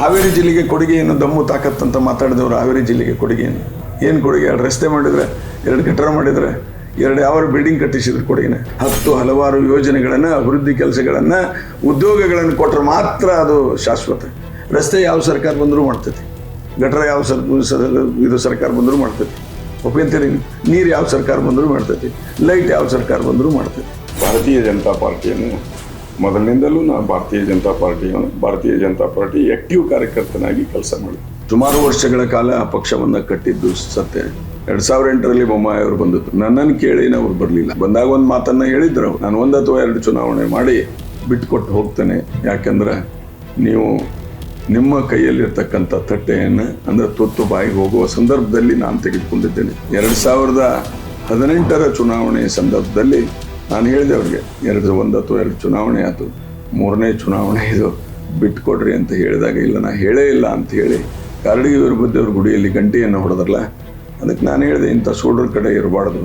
ಹಾವೇರಿ ಜಿಲ್ಲೆಗೆ ಕೊಡುಗೆಯನ್ನು ದಮ್ಮು ತಾಕತ್ತಂತ ಮಾತಾಡಿದವರು ಹಾವೇರಿ ಜಿಲ್ಲೆಗೆ ಕೊಡುಗೆ ಏನು ಕೊಡುಗೆ? ಎರಡು ರಸ್ತೆ ಮಾಡಿದ್ರೆ, ಎರಡು ಗಟರ ಮಾಡಿದ್ರೆ, ಎರಡು ಯಾವ ಬಿಲ್ಡಿಂಗ್ ಕಟ್ಟಿಸಿದ್ರು ಕೊಡುಗೆನೆ. ಹತ್ತು ಹಲವಾರು ಯೋಜನೆಗಳನ್ನು, ಅಭಿವೃದ್ಧಿ ಕೆಲಸಗಳನ್ನು, ಉದ್ಯೋಗಗಳನ್ನು ಕೊಟ್ಟರೆ ಮಾತ್ರ ಅದು ಶಾಶ್ವತ. ರಸ್ತೆ ಯಾವ ಸರ್ಕಾರ ಬಂದರೂ ಮಾಡ್ತೈತಿ. ಗಟರ ಯಾವ ಸರ್- ಇದು ಸರ್ಕಾರ ಬಂದರೂ ಮಾಡ್ತೈತಿ. ಒಪ್ಪಿಂತೀರಿ ನೀರು ಯಾವ ಸರ್ಕಾರ ಬಂದರೂ ಮಾಡ್ತೈತಿ. ಲೈಟ್ ಯಾವ ಸರ್ಕಾರ ಬಂದರೂ ಮಾಡ್ತೈತಿ. ಭಾರತೀಯ ಜನತಾ ಪಾರ್ಟಿಯನ್ನು ಮೊದಲಿನಿಂದಲೂ ನಾನು ಭಾರತೀಯ ಜನತಾ ಪಾರ್ಟಿಯನ್ನು, ಭಾರತೀಯ ಜನತಾ ಪಾರ್ಟಿ ಆಕ್ಟಿವ್ ಕಾರ್ಯಕರ್ತನಾಗಿ ಕೆಲಸ ಮಾಡಿದೆ ಸುಮಾರು ವರ್ಷಗಳ ಕಾಲ ಆ ಪಕ್ಷವನ್ನು ಕಟ್ಟಿದ್ದು ಸತ್ಯ. ಎರಡ್ ಸಾವಿರ ಎಂಟರಲ್ಲಿ ಬೊಮ್ಮಾಯಿ ಅವರು ಬಂದಿದ್ರು. ನನ್ನನ್ನು ಕೇಳಿ ಅವ್ರು ಬರಲಿಲ್ಲ. ಬಂದಾಗ ಒಂದು ಮಾತನ್ನ ಹೇಳಿದ್ರು ನಾನು ಒಂದು ಅಥವಾ ಎರಡು ಚುನಾವಣೆ ಮಾಡಿ ಬಿಟ್ಕೊಟ್ಟು ಹೋಗ್ತೇನೆ. ಯಾಕಂದ್ರೆ ನೀವು ನಿಮ್ಮ ಕೈಯಲ್ಲಿರ್ತಕ್ಕಂಥ ತಟ್ಟೆಯನ್ನು, ಅಂದ್ರೆ ತುತ್ತು ಬಾಯಿಗೆ ಹೋಗುವ ಸಂದರ್ಭದಲ್ಲಿ ನಾನು ತೆಗೆದುಕೊಂಡಿದ್ದೇನೆ. ಎರಡು ಸಾವಿರದ ಹದಿನೆಂಟರ ಚುನಾವಣೆ ಸಂದರ್ಭದಲ್ಲಿ ನಾನು ಹೇಳಿದೆ ಅವ್ರಿಗೆ, ಎರಡು ಒಂದು ಅಥವಾ ಎರಡು ಚುನಾವಣೆ ಆಯಿತು, ಮೂರನೇ ಚುನಾವಣೆ ಇದು, ಬಿಟ್ಕೊಡ್ರಿ ಅಂತ ಹೇಳಿದಾಗ, ಇಲ್ಲ ನಾನು ಹೇಳೇ ಇಲ್ಲ ಅಂತ ಹೇಳಿ ಕಾರಡಿಗೆ ವೀರಭದ್ರವ್ರ ಗುಡಿಯಲ್ಲಿ ಗಂಟೆಯನ್ನು ಹೊಡೆದ್ರಲ್ಲ, ಅದಕ್ಕೆ ನಾನು ಹೇಳಿದೆ, ಇಂಥ ಸೋಡ್ರ ಕಡೆ ಇರಬಾರ್ದು.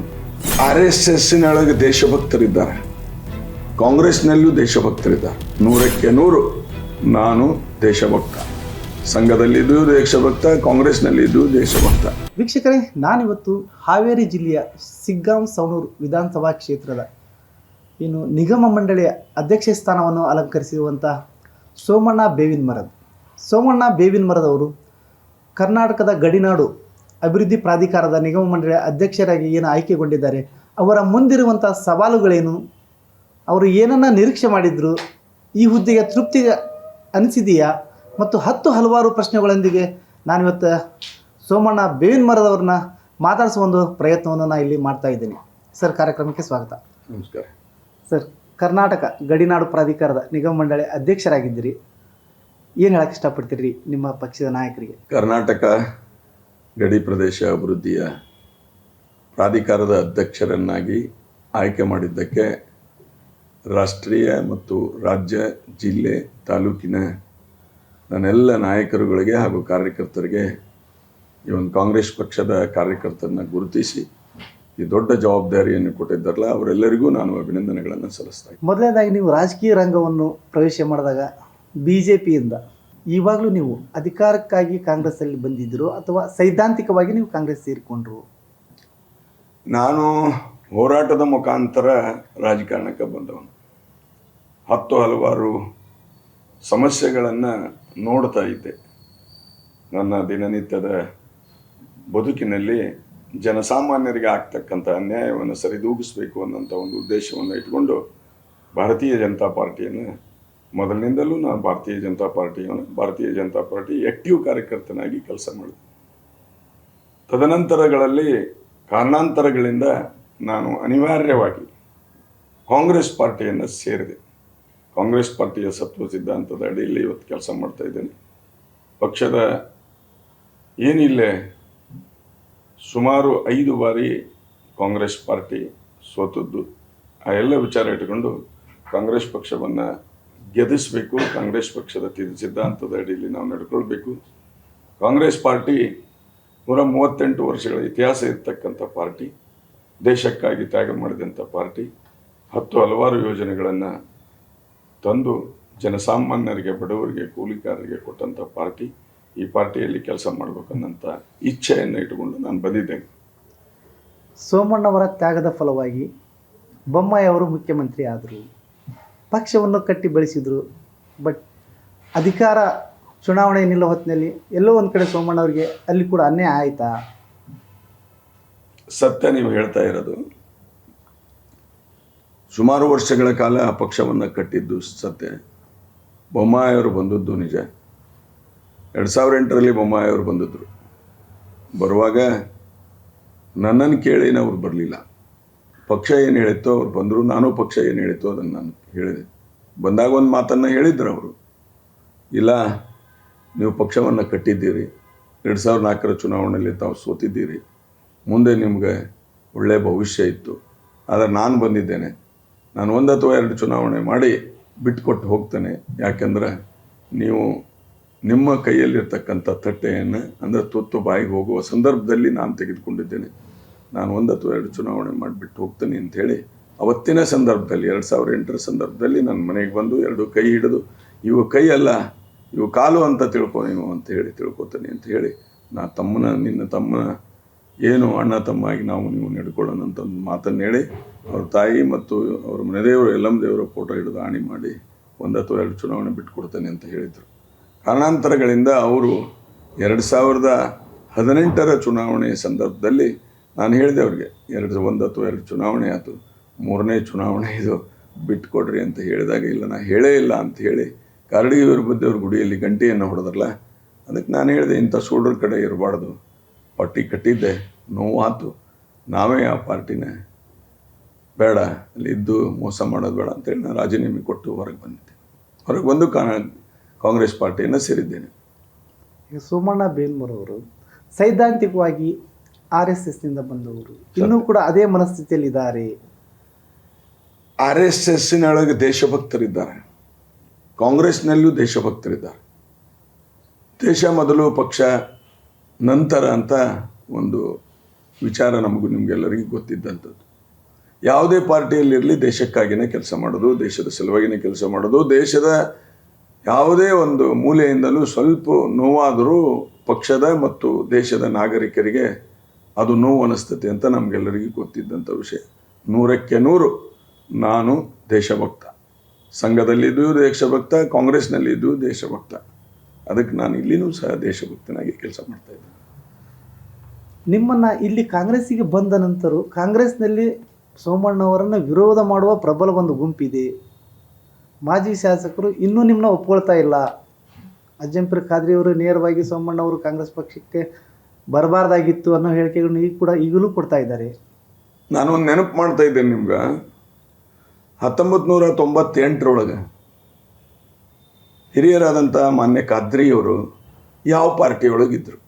ಆರ್ ಎಸ್ ಎಸ್ಸಿನೊಳಗೆ ದೇಶಭಕ್ತರಿದ್ದಾರೆ. ಕಾಂಗ್ರೆಸ್ನಲ್ಲೂ ದೇಶಭಕ್ತರಿದ್ದಾರೆ. ನೂರಕ್ಕೆ ನೂರು, ನಾನು ದೇಶಭಕ್ತ. ಸಂಘದಲ್ಲಿದ್ದು ದೇಶಭಕ್ತ, ಕಾಂಗ್ರೆಸ್ನಲ್ಲಿದ್ದು ದೇಶಭಕ್ತ. ವೀಕ್ಷಕರೇ, ನಾನಿವತ್ತು ಹಾವೇರಿ ಜಿಲ್ಲೆಯ ಸಿಗ್ಗಾಂ ಸವಣೂರು ವಿಧಾನಸಭಾ ಕ್ಷೇತ್ರದ ಏನು ನಿಗಮ ಮಂಡಳಿಯ ಅಧ್ಯಕ್ಷ ಸ್ಥಾನವನ್ನು ಅಲಂಕರಿಸಿರುವಂಥ ಸೋಮಣ್ಣ ಬೇವಿನ ಮರದ್. ಸೋಮಣ್ಣ ಬೇವಿನ ಮರದವರು ಕರ್ನಾಟಕದ ಗಡಿನಾಡು ಅಭಿವೃದ್ಧಿ ಪ್ರಾಧಿಕಾರದ ನಿಗಮ ಮಂಡಳಿಯ ಅಧ್ಯಕ್ಷರಾಗಿ ಏನು ಆಯ್ಕೆಗೊಂಡಿದ್ದಾರೆ, ಅವರ ಮುಂದಿರುವಂಥ ಸವಾಲುಗಳೇನು, ಅವರು ಏನನ್ನ ನಿರೀಕ್ಷೆ ಮಾಡಿದ್ರು, ಈ ಹುದ್ದೆಗೆ ತೃಪ್ತಿ ಅನಿಸಿದೆಯಾ ಮತ್ತು ಹತ್ತು ಹಲವಾರು ಪ್ರಶ್ನೆಗಳೊಂದಿಗೆ ನಾನಿವತ್ತು ಸೋಮಣ್ಣ ಬೇವಿನ ಮರದವ್ರನ್ನ ಮಾತಾಡಿಸುವ ಒಂದು ಪ್ರಯತ್ನವನ್ನು ನಾನು ಇಲ್ಲಿ ಮಾಡ್ತಾ ಇದ್ದೀನಿ. ಸರ್, ಕಾರ್ಯಕ್ರಮಕ್ಕೆ ಸ್ವಾಗತ. ನಮಸ್ಕಾರ. ಸರ್, ಕರ್ನಾಟಕ ಗಡಿನಾಡು ಪ್ರಾಧಿಕಾರದ ನಿಗಮ ಮಂಡಳಿ ಅಧ್ಯಕ್ಷರಾಗಿದ್ದೀರಿ. ಏನು ಹೇಳಕ್ಕೆ ಇಷ್ಟಪಡ್ತೀರಿ ನಿಮ್ಮ ಪಕ್ಷದ ನಾಯಕರಿಗೆ? ಕರ್ನಾಟಕ ಗಡಿ ಪ್ರದೇಶ ಅಭಿವೃದ್ಧಿಯ ಪ್ರಾಧಿಕಾರದ ಅಧ್ಯಕ್ಷರನ್ನಾಗಿ ಆಯ್ಕೆ ಮಾಡಿದ್ದಕ್ಕೆ ರಾಷ್ಟ್ರೀಯ ಮತ್ತು ರಾಜ್ಯ, ಜಿಲ್ಲೆ, ತಾಲೂಕಿನ ನನ್ನೆಲ್ಲ ನಾಯಕರುಗಳಿಗೆ ಹಾಗೂ ಕಾರ್ಯಕರ್ತರಿಗೆ ಈ ಒಂದು ಕಾಂಗ್ರೆಸ್ ಪಕ್ಷದ ಕಾರ್ಯಕರ್ತರನ್ನ ಗುರುತಿಸಿ ಈ ದೊಡ್ಡ ಜವಾಬ್ದಾರಿಯನ್ನು ಕೊಟ್ಟಿದ್ದಾರಲ್ಲ ಅವರೆಲ್ಲರಿಗೂ ನಾನು ಅಭಿನಂದನೆಗಳನ್ನು ಸಲ್ಲಿಸ್ತಾ ಇದ್ದೀನಿ. ಮೊದಲನೇದಾಗಿ ನೀವು ರಾಜಕೀಯ ರಂಗವನ್ನು ಪ್ರವೇಶ ಮಾಡಿದಾಗ ಬಿ ಜೆ ಪಿಯಿಂದ ಇವಾಗಲೂ ನೀವು ಅಧಿಕಾರಕ್ಕಾಗಿ ಕಾಂಗ್ರೆಸ್ಸಲ್ಲಿ ಬಂದಿದ್ದರು ಅಥವಾ ಸೈದ್ಧಾಂತಿಕವಾಗಿ ನೀವು ಕಾಂಗ್ರೆಸ್ ಸೇರಿಕೊಂಡ್ರು? ನಾನು ಹೋರಾಟದ ಮುಖಾಂತರ ರಾಜಕಾರಣಕ್ಕೆ ಬಂದವನು. ಹತ್ತು ಹಲವಾರು ಸಮಸ್ಯೆಗಳನ್ನು ನೋಡ್ತಾ ಇದ್ದೆ. ನನ್ನ ದಿನನಿತ್ಯದ ಬದುಕಿನಲ್ಲಿ ಜನಸಾಮಾನ್ಯರಿಗೆ ಆಗ್ತಕ್ಕಂಥ ಅನ್ಯಾಯವನ್ನು ಸರಿದೂಗಿಸಬೇಕು ಅನ್ನೋಂಥ ಒಂದು ಉದ್ದೇಶವನ್ನು ಇಟ್ಕೊಂಡು ಭಾರತೀಯ ಜನತಾ ಪಾರ್ಟಿಯನ್ನು ಮೊದಲಿನಿಂದಲೂ ನಾನು ಭಾರತೀಯ ಜನತಾ ಪಾರ್ಟಿಯನ್ನು ಭಾರತೀಯ ಜನತಾ ಪಾರ್ಟಿ ಆ್ಯಕ್ಟಿವ್ ಕಾರ್ಯಕರ್ತನಾಗಿ ಕೆಲಸ ಮಾಡಿದೆ. ತದನಂತರಗಳಲ್ಲಿ ಕಾರಣಾಂತರಗಳಿಂದ ನಾನು ಅನಿವಾರ್ಯವಾಗಿ ಕಾಂಗ್ರೆಸ್ ಪಾರ್ಟಿಯನ್ನು ಸೇರಿದೆ. ಕಾಂಗ್ರೆಸ್ ಪಾರ್ಟಿಯ ಸತ್ವ ಸಿದ್ಧಾಂತದ ಅಡಿಯಲ್ಲಿ ಇವತ್ತು ಕೆಲಸ ಮಾಡ್ತಾ ಇದ್ದೇನೆ. ಪಕ್ಷದ ಏನಿಲ್ಲೇ ಸುಮಾರು ಐದು ಬಾರಿ ಕಾಂಗ್ರೆಸ್ ಪಾರ್ಟಿ ಸೋತದ್ದು. ಆ ಎಲ್ಲ ವಿಚಾರ ಇಟ್ಕೊಂಡು ಕಾಂಗ್ರೆಸ್ ಪಕ್ಷವನ್ನು ಗೆದಿಸಬೇಕು, ಕಾಂಗ್ರೆಸ್ ಪಕ್ಷದ ಸಿದ್ಧಾಂತದ ಅಡಿಯಲ್ಲಿ ನಾವು ನಡ್ಕೊಳ್ಬೇಕು. ಕಾಂಗ್ರೆಸ್ ಪಾರ್ಟಿ ನೂರ ಮೂವತ್ತೆಂಟು ವರ್ಷಗಳ ಇತಿಹಾಸ ಇರತಕ್ಕಂಥ ಪಾರ್ಟಿ, ದೇಶಕ್ಕಾಗಿ ತ್ಯಾಗ ಮಾಡಿದಂಥ ಪಾರ್ಟಿ, ಹತ್ತು ಹಲವಾರು ಯೋಜನೆಗಳನ್ನು ತಂದು ಜನಸಾಮಾನ್ಯರಿಗೆ, ಬಡವರಿಗೆ, ಕೂಲಿಕಾರರಿಗೆ ಕೊಟ್ಟಂಥ ಪಾರ್ಟಿ. ಈ ಪಾರ್ಟಿಯಲ್ಲಿ ಕೆಲಸ ಮಾಡಬೇಕನ್ನಂಥ ಇಚ್ಛೆಯನ್ನು ಇಟ್ಟುಕೊಂಡು ನಾನು ಬಂದಿದ್ದೇನೆ. ಸೋಮಣ್ಣವರ ತ್ಯಾಗದ ಫಲವಾಗಿ ಬೊಮ್ಮಾಯಿ ಅವರು ಮುಖ್ಯಮಂತ್ರಿ ಆದರು ಪಕ್ಷವನ್ನು ಕಟ್ಟಿ ಬೆಳೆಸಿದರು ಬಟ್ ಅಧಿಕಾರ ಚುನಾವಣೆ ನಿಲ್ಲೋ ಹೊತ್ತಿನಲ್ಲಿ ಎಲ್ಲೋ ಒಂದು ಕಡೆ ಸೋಮಣ್ಣವರಿಗೆ ಅಲ್ಲಿ ಕೂಡ ಅನ್ಯಾಯ ಆಯಿತಾ? ಸತ್ಯ ನೀವು ಹೇಳ್ತಾ ಇರೋದು. ಸುಮಾರು ವರ್ಷಗಳ ಕಾಲ ಆ ಪಕ್ಷವನ್ನು ಕಟ್ಟಿದ್ದು ಸತ್ಯ. ಬೊಮ್ಮಾಯಿಯವರು ಬಂದದ್ದು ನಿಜ. ಎರಡು ಸಾವಿರ ಎಂಟರಲ್ಲಿ ಬೊಮ್ಮಾಯಿಯವರು ಬಂದಿದ್ದರು ಬರುವಾಗ ನನ್ನನ್ನು ಕೇಳಿ ಅವ್ರು ಬರಲಿಲ್ಲ. ಪಕ್ಷ ಏನು ಹೇಳಿತ್ತೋ ಅವ್ರು ಬಂದರು, ನಾನು ಪಕ್ಷ ಏನು ಹೇಳಿತ್ತೋ ಅದನ್ನು ನಾನು ಹೇಳಿದೆ. ಬಂದಾಗ ಒಂದು ಮಾತನ್ನು ಹೇಳಿದ್ರು ಅವರು. ಇಲ್ಲ, ನೀವು ಪಕ್ಷವನ್ನು ಕಟ್ಟಿದ್ದೀರಿ, ಎರಡು ಸಾವಿರದ ನಾಲ್ಕರ ಚುನಾವಣೆಯಲ್ಲಿ ತಾವು ಸೋತಿದ್ದೀರಿ, ಮುಂದೆ ನಿಮಗೆ ಒಳ್ಳೆಯ ಭವಿಷ್ಯ ಇತ್ತು. ಆದರೆ ನಾನು ಬಂದಿದ್ದೇನೆ. ನಾನು ಒಂದು ಅಥವಾ ಎರಡು ಚುನಾವಣೆ ಮಾಡಿ ಬಿಟ್ಟುಕೊಟ್ಟು ಹೋಗ್ತೇನೆ. ಯಾಕೆಂದರೆ ನೀವು ನಿಮ್ಮ ಕೈಯಲ್ಲಿರ್ತಕ್ಕಂಥ ತಟ್ಟೆಯನ್ನು, ಅಂದರೆ ತುತ್ತು ಬಾಯಿಗೆ ಹೋಗುವ ಸಂದರ್ಭದಲ್ಲಿ ನಾನು ತೆಗೆದುಕೊಂಡಿದ್ದೇನೆ. ನಾನು ಒಂದು ಅಥವಾ ಎರಡು ಚುನಾವಣೆ ಮಾಡಿಬಿಟ್ಟು ಹೋಗ್ತೀನಿ ಅಂತ ಹೇಳಿ, ಅವತ್ತಿನ ಸಂದರ್ಭದಲ್ಲಿ, ಎರಡು ಸಾವಿರ ಎಂಟರ ಸಂದರ್ಭದಲ್ಲಿ ನನ್ನ ಮನೆಗೆ ಬಂದು ಎರಡು ಕೈ ಹಿಡಿದು, ಇವು ಕೈ ಅಲ್ಲ, ಇವು ಕಾಲು ಅಂತ ತಿಳ್ಕೊ ನೀವು ಅಂತ ಹೇಳಿ ತಿಳ್ಕೊತೀನಿ ಅಂತ ಹೇಳಿ, ನಾ ತಮ್ಮನ, ನಿನ್ನ ತಮ್ಮನ, ಏನು ಅಣ್ಣ ತಮ್ಮಾಗಿ ನಾವು ನೀವು ನಡ್ಕೊಳ್ಳೋಣ ಅಂತ ಒಂದು ಮಾತನ್ನು ಹೇಳಿ, ಅವ್ರ ತಾಯಿ ಮತ್ತು ಅವ್ರ ಮನೆದೇವರು ಎಲ್ಲಮ್ಮ ದೇವರ ಫೋಟೋ ಹಿಡಿದು ಆಣಿ ಮಾಡಿ, ಒಂದು ಅಥವಾ ಎರಡು ಚುನಾವಣೆ ಬಿಟ್ಟುಕೊಡ್ತೇನೆ ಅಂತ ಹೇಳಿದರು. ಕಾರಣಾಂತರಗಳಿಂದ ಅವರು ಎರಡು ಸಾವಿರದ ಹದಿನೆಂಟರ ಚುನಾವಣೆಯ ಸಂದರ್ಭದಲ್ಲಿ ನಾನು ಹೇಳಿದೆ ಅವ್ರಿಗೆ, ಎರಡು ಒಂದು ಅಥವಾ ಎರಡು ಚುನಾವಣೆ ಆಯಿತು, ಮೂರನೇ ಚುನಾವಣೆ ಇದು ಬಿಟ್ಟುಕೊಡ್ರಿ ಅಂತ ಹೇಳಿದಾಗ, ಇಲ್ಲ ನಾನು ಹೇಳೇ ಇಲ್ಲ ಅಂತ ಹೇಳಿ ಕಾರಡಿ ಅವ್ರ ಗುಡಿಯಲ್ಲಿ ಗಂಟೆಯನ್ನು ಹೊಡೆದ್ರಲ್ಲ, ಅದಕ್ಕೆ ನಾನು ಹೇಳಿದೆ, ಇಂಥ ಸೋಡ್ರ ಕಡೆ ಇರಬಾರ್ದು, ಪಟ್ಟಿ ಕಟ್ಟಿದ್ದೆ, ನೋವಾತು, ನಾವೇ ಆ ಪಾರ್ಟಿನ ಬೇಡ, ಅಲ್ಲಿ ಇದ್ದು ಮೋಸ ಮಾಡೋದು ಬೇಡ ಅಂತೇಳಿ ನಾನು ರಾಜೀನಾಮೆ ಕೊಟ್ಟು ಹೊರಗೆ ಬಂದಿದ್ದೆ. ಹೊರಗೆ ಬಂದು ಕಾ ಕಾಂಗ್ರೆಸ್ ಪಾರ್ಟಿಯನ್ನು ಸೇರಿದ್ದೇನೆ. ಸೋಮಣ್ಣ ಬೇಲ್ಮೂರವರು ಸೈದ್ಧಾಂತಿಕವಾಗಿ ಆರ್ ಎಸ್ ಎಸ್ನಿಂದ ಬಂದವರು. ಇನ್ನೂ ಕೂಡ ಅದೇ ಮನಸ್ಥಿತಿಯಲ್ಲಿ ಇದ್ದಾರೆ ಆರ್ ಎಸ್ ಎಸ್ಸಿನೊಳಗೆ ದೇಶಭಕ್ತರಿದ್ದಾರೆ. ಕಾಂಗ್ರೆಸ್ನಲ್ಲೂ ದೇಶಭಕ್ತರಿದ್ದಾರೆ. ದೇಶ ಮೊದಲು ಪಕ್ಷ ನಂತರ ಅಂತ ಒಂದು ವಿಚಾರ ನಮಗೂ ನಿಮಗೆಲ್ಲರಿಗೂ ಗೊತ್ತಿದ್ದಂಥದ್ದು. ಯಾವುದೇ ಪಾರ್ಟಿಯಲ್ಲಿರಲಿ ದೇಶಕ್ಕಾಗಿನೇ ಕೆಲಸ ಮಾಡೋದು ದೇಶದ ಸಲುವಾಗಿನೇ ಕೆಲಸ ಮಾಡೋದು ದೇಶದ ಯಾವುದೇ ಒಂದು ಮೂಲೆಯಿಂದಲೂ ಸ್ವಲ್ಪ ನೋವಾದರೂ ಪಕ್ಷದ ಮತ್ತು ದೇಶದ ನಾಗರಿಕರಿಗೆ ಅದು ನೋವು ಅನಿಸ್ತದೆ ಅಂತ ನಮಗೆಲ್ಲರಿಗೂ ಗೊತ್ತಿದ್ದಂಥ ವಿಷಯ. ನೂರಕ್ಕೆ ನೂರು ನಾನು ದೇಶಭಕ್ತ. ಸಂಘದಲ್ಲಿದ್ದು ದೇಶಭಕ್ತ, ಕಾಂಗ್ರೆಸ್ನಲ್ಲಿದ್ದು ದೇಶಭಕ್ತ. ಅದಕ್ಕೆ ನಾನು ಇಲ್ಲಿನೂ ಸಹ ದೇಶಭಕ್ತನಾಗಿ ಕೆಲಸ ಮಾಡ್ತಾ ಇದ್ದೆ ನಿಮ್ಮನ್ನು ಇಲ್ಲಿ ಕಾಂಗ್ರೆಸ್ಸಿಗೆ ಬಂದ ನಂತರ ಕಾಂಗ್ರೆಸ್ನಲ್ಲಿ ಸೋಮಣ್ಣವರನ್ನು ವಿರೋಧ ಮಾಡುವ ಪ್ರಬಲ ಒಂದು ಗುಂಪಿದೆ. ಮಾಜಿ ಶಾಸಕರು ಇನ್ನೂ ನಿಮ್ಮನ್ನ ಒಪ್ಕೊಳ್ತಾ ಇಲ್ಲ. ಅಜ್ಜಂಪುರ ಖಾದ್ರಿ ಅವರು ನೇರವಾಗಿ ಸೋಮಣ್ಣವರು ಕಾಂಗ್ರೆಸ್ ಪಕ್ಷಕ್ಕೆ ಬರಬಾರ್ದಾಗಿತ್ತು ಅನ್ನೋ ಹೇಳಿಕೆಗಳನ್ನ ಈಗ ಕೂಡ ಈಗಲೂ ಕೊಡ್ತಾ ಇದ್ದಾರೆ. ನಾನು ಒಂದು ನೆನಪು ಮಾಡ್ತಾ ಇದ್ದೇನೆ ನಿಮ್ಗೆ. ಹತ್ತೊಂಬತ್ತು ನೂರ ತೊಂಬತ್ತೆಂಟರೊಳಗೆ ಹಿರಿಯರಾದಂಥ ಮಾನ್ಯ ಖಾದ್ರಿಯವರು ಯಾವ ಪಾರ್ಟಿಯೊಳಗಿದ್ದರು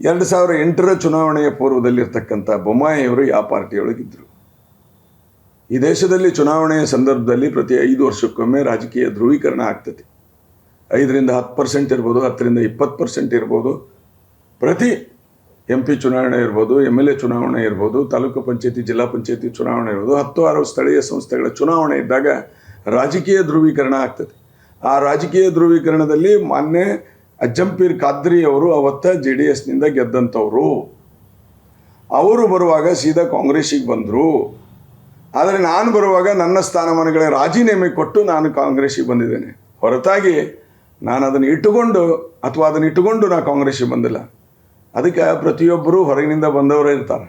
ಎರಡು ಸಾವಿರ ಎಂಟರ ಚುನಾವಣೆಯ ಪೂರ್ವದಲ್ಲಿರ್ತಕ್ಕಂಥ ಬೊಮ್ಮಾಯಿಯವರು ಯಾವ ಪಾರ್ಟಿಯೊಳಗಿದ್ದರು ಈ ದೇಶದಲ್ಲಿ ಚುನಾವಣೆಯ ಸಂದರ್ಭದಲ್ಲಿ ಪ್ರತಿ ಐದು ವರ್ಷಕ್ಕೊಮ್ಮೆ ರಾಜಕೀಯ ಧ್ರುವೀಕರಣ ಆಗ್ತದೆ. ಐದರಿಂದ ಹತ್ತು ಪರ್ಸೆಂಟ್ ಇರ್ಬೋದು, ಹತ್ತರಿಂದ ಇಪ್ಪತ್ತು ಪರ್ಸೆಂಟ್ ಇರ್ಬೋದು, ಪ್ರತಿ ಎಂ ಪಿ ಚುನಾವಣೆ ಇರ್ಬೋದು ಎಂ ಎಲ್ ಎ ಚುನಾವಣೆ ಇರ್ಬೋದು, ತಾಲೂಕು ಪಂಚಾಯತಿ, ಜಿಲ್ಲಾ ಪಂಚಾಯತಿ ಚುನಾವಣೆ ಇರ್ಬೋದು, ಹತ್ತು ಆರು ಸ್ಥಳೀಯ ಸಂಸ್ಥೆಗಳ ಚುನಾವಣೆ ಇದ್ದಾಗ ರಾಜಕೀಯ ಧ್ರುವೀಕರಣ ಆಗ್ತದೆ. ಆ ರಾಜಕೀಯ ಧ್ರುವೀಕರಣದಲ್ಲಿ ಮಾನ್ಯ ಅಜ್ಜಂಪೀರ್ ಖಾದ್ರಿ ಅವರು ಅವತ್ತ ಜೆ ಡಿ ಎಸ್ನಿಂದ ಗೆದ್ದಂಥವ್ರು. ಅವರು ಬರುವಾಗ ಸೀದಾ ಕಾಂಗ್ರೆಸ್ಸಿಗೆ ಬಂದರು. ಆದರೆ ನಾನು ಬರುವಾಗ ನನ್ನ ಸ್ಥಾನಮಾನಗಳ ರಾಜೀನಾಮೆ ಕೊಟ್ಟು ನಾನು ಕಾಂಗ್ರೆಸ್ಸಿಗೆ ಬಂದಿದ್ದೇನೆ. ಹೊರತಾಗಿ ನಾನು ಅದನ್ನು ಇಟ್ಟುಕೊಂಡು ಅಥವಾ ಅದನ್ನು ಇಟ್ಟುಕೊಂಡು ನಾನು ಕಾಂಗ್ರೆಸ್ಸಿಗೆ ಬಂದಿಲ್ಲ. ಅದಕ್ಕೆ ಪ್ರತಿಯೊಬ್ಬರು ಹೊರಗಿನಿಂದ ಬಂದವರೇ ಇರ್ತಾರೆ.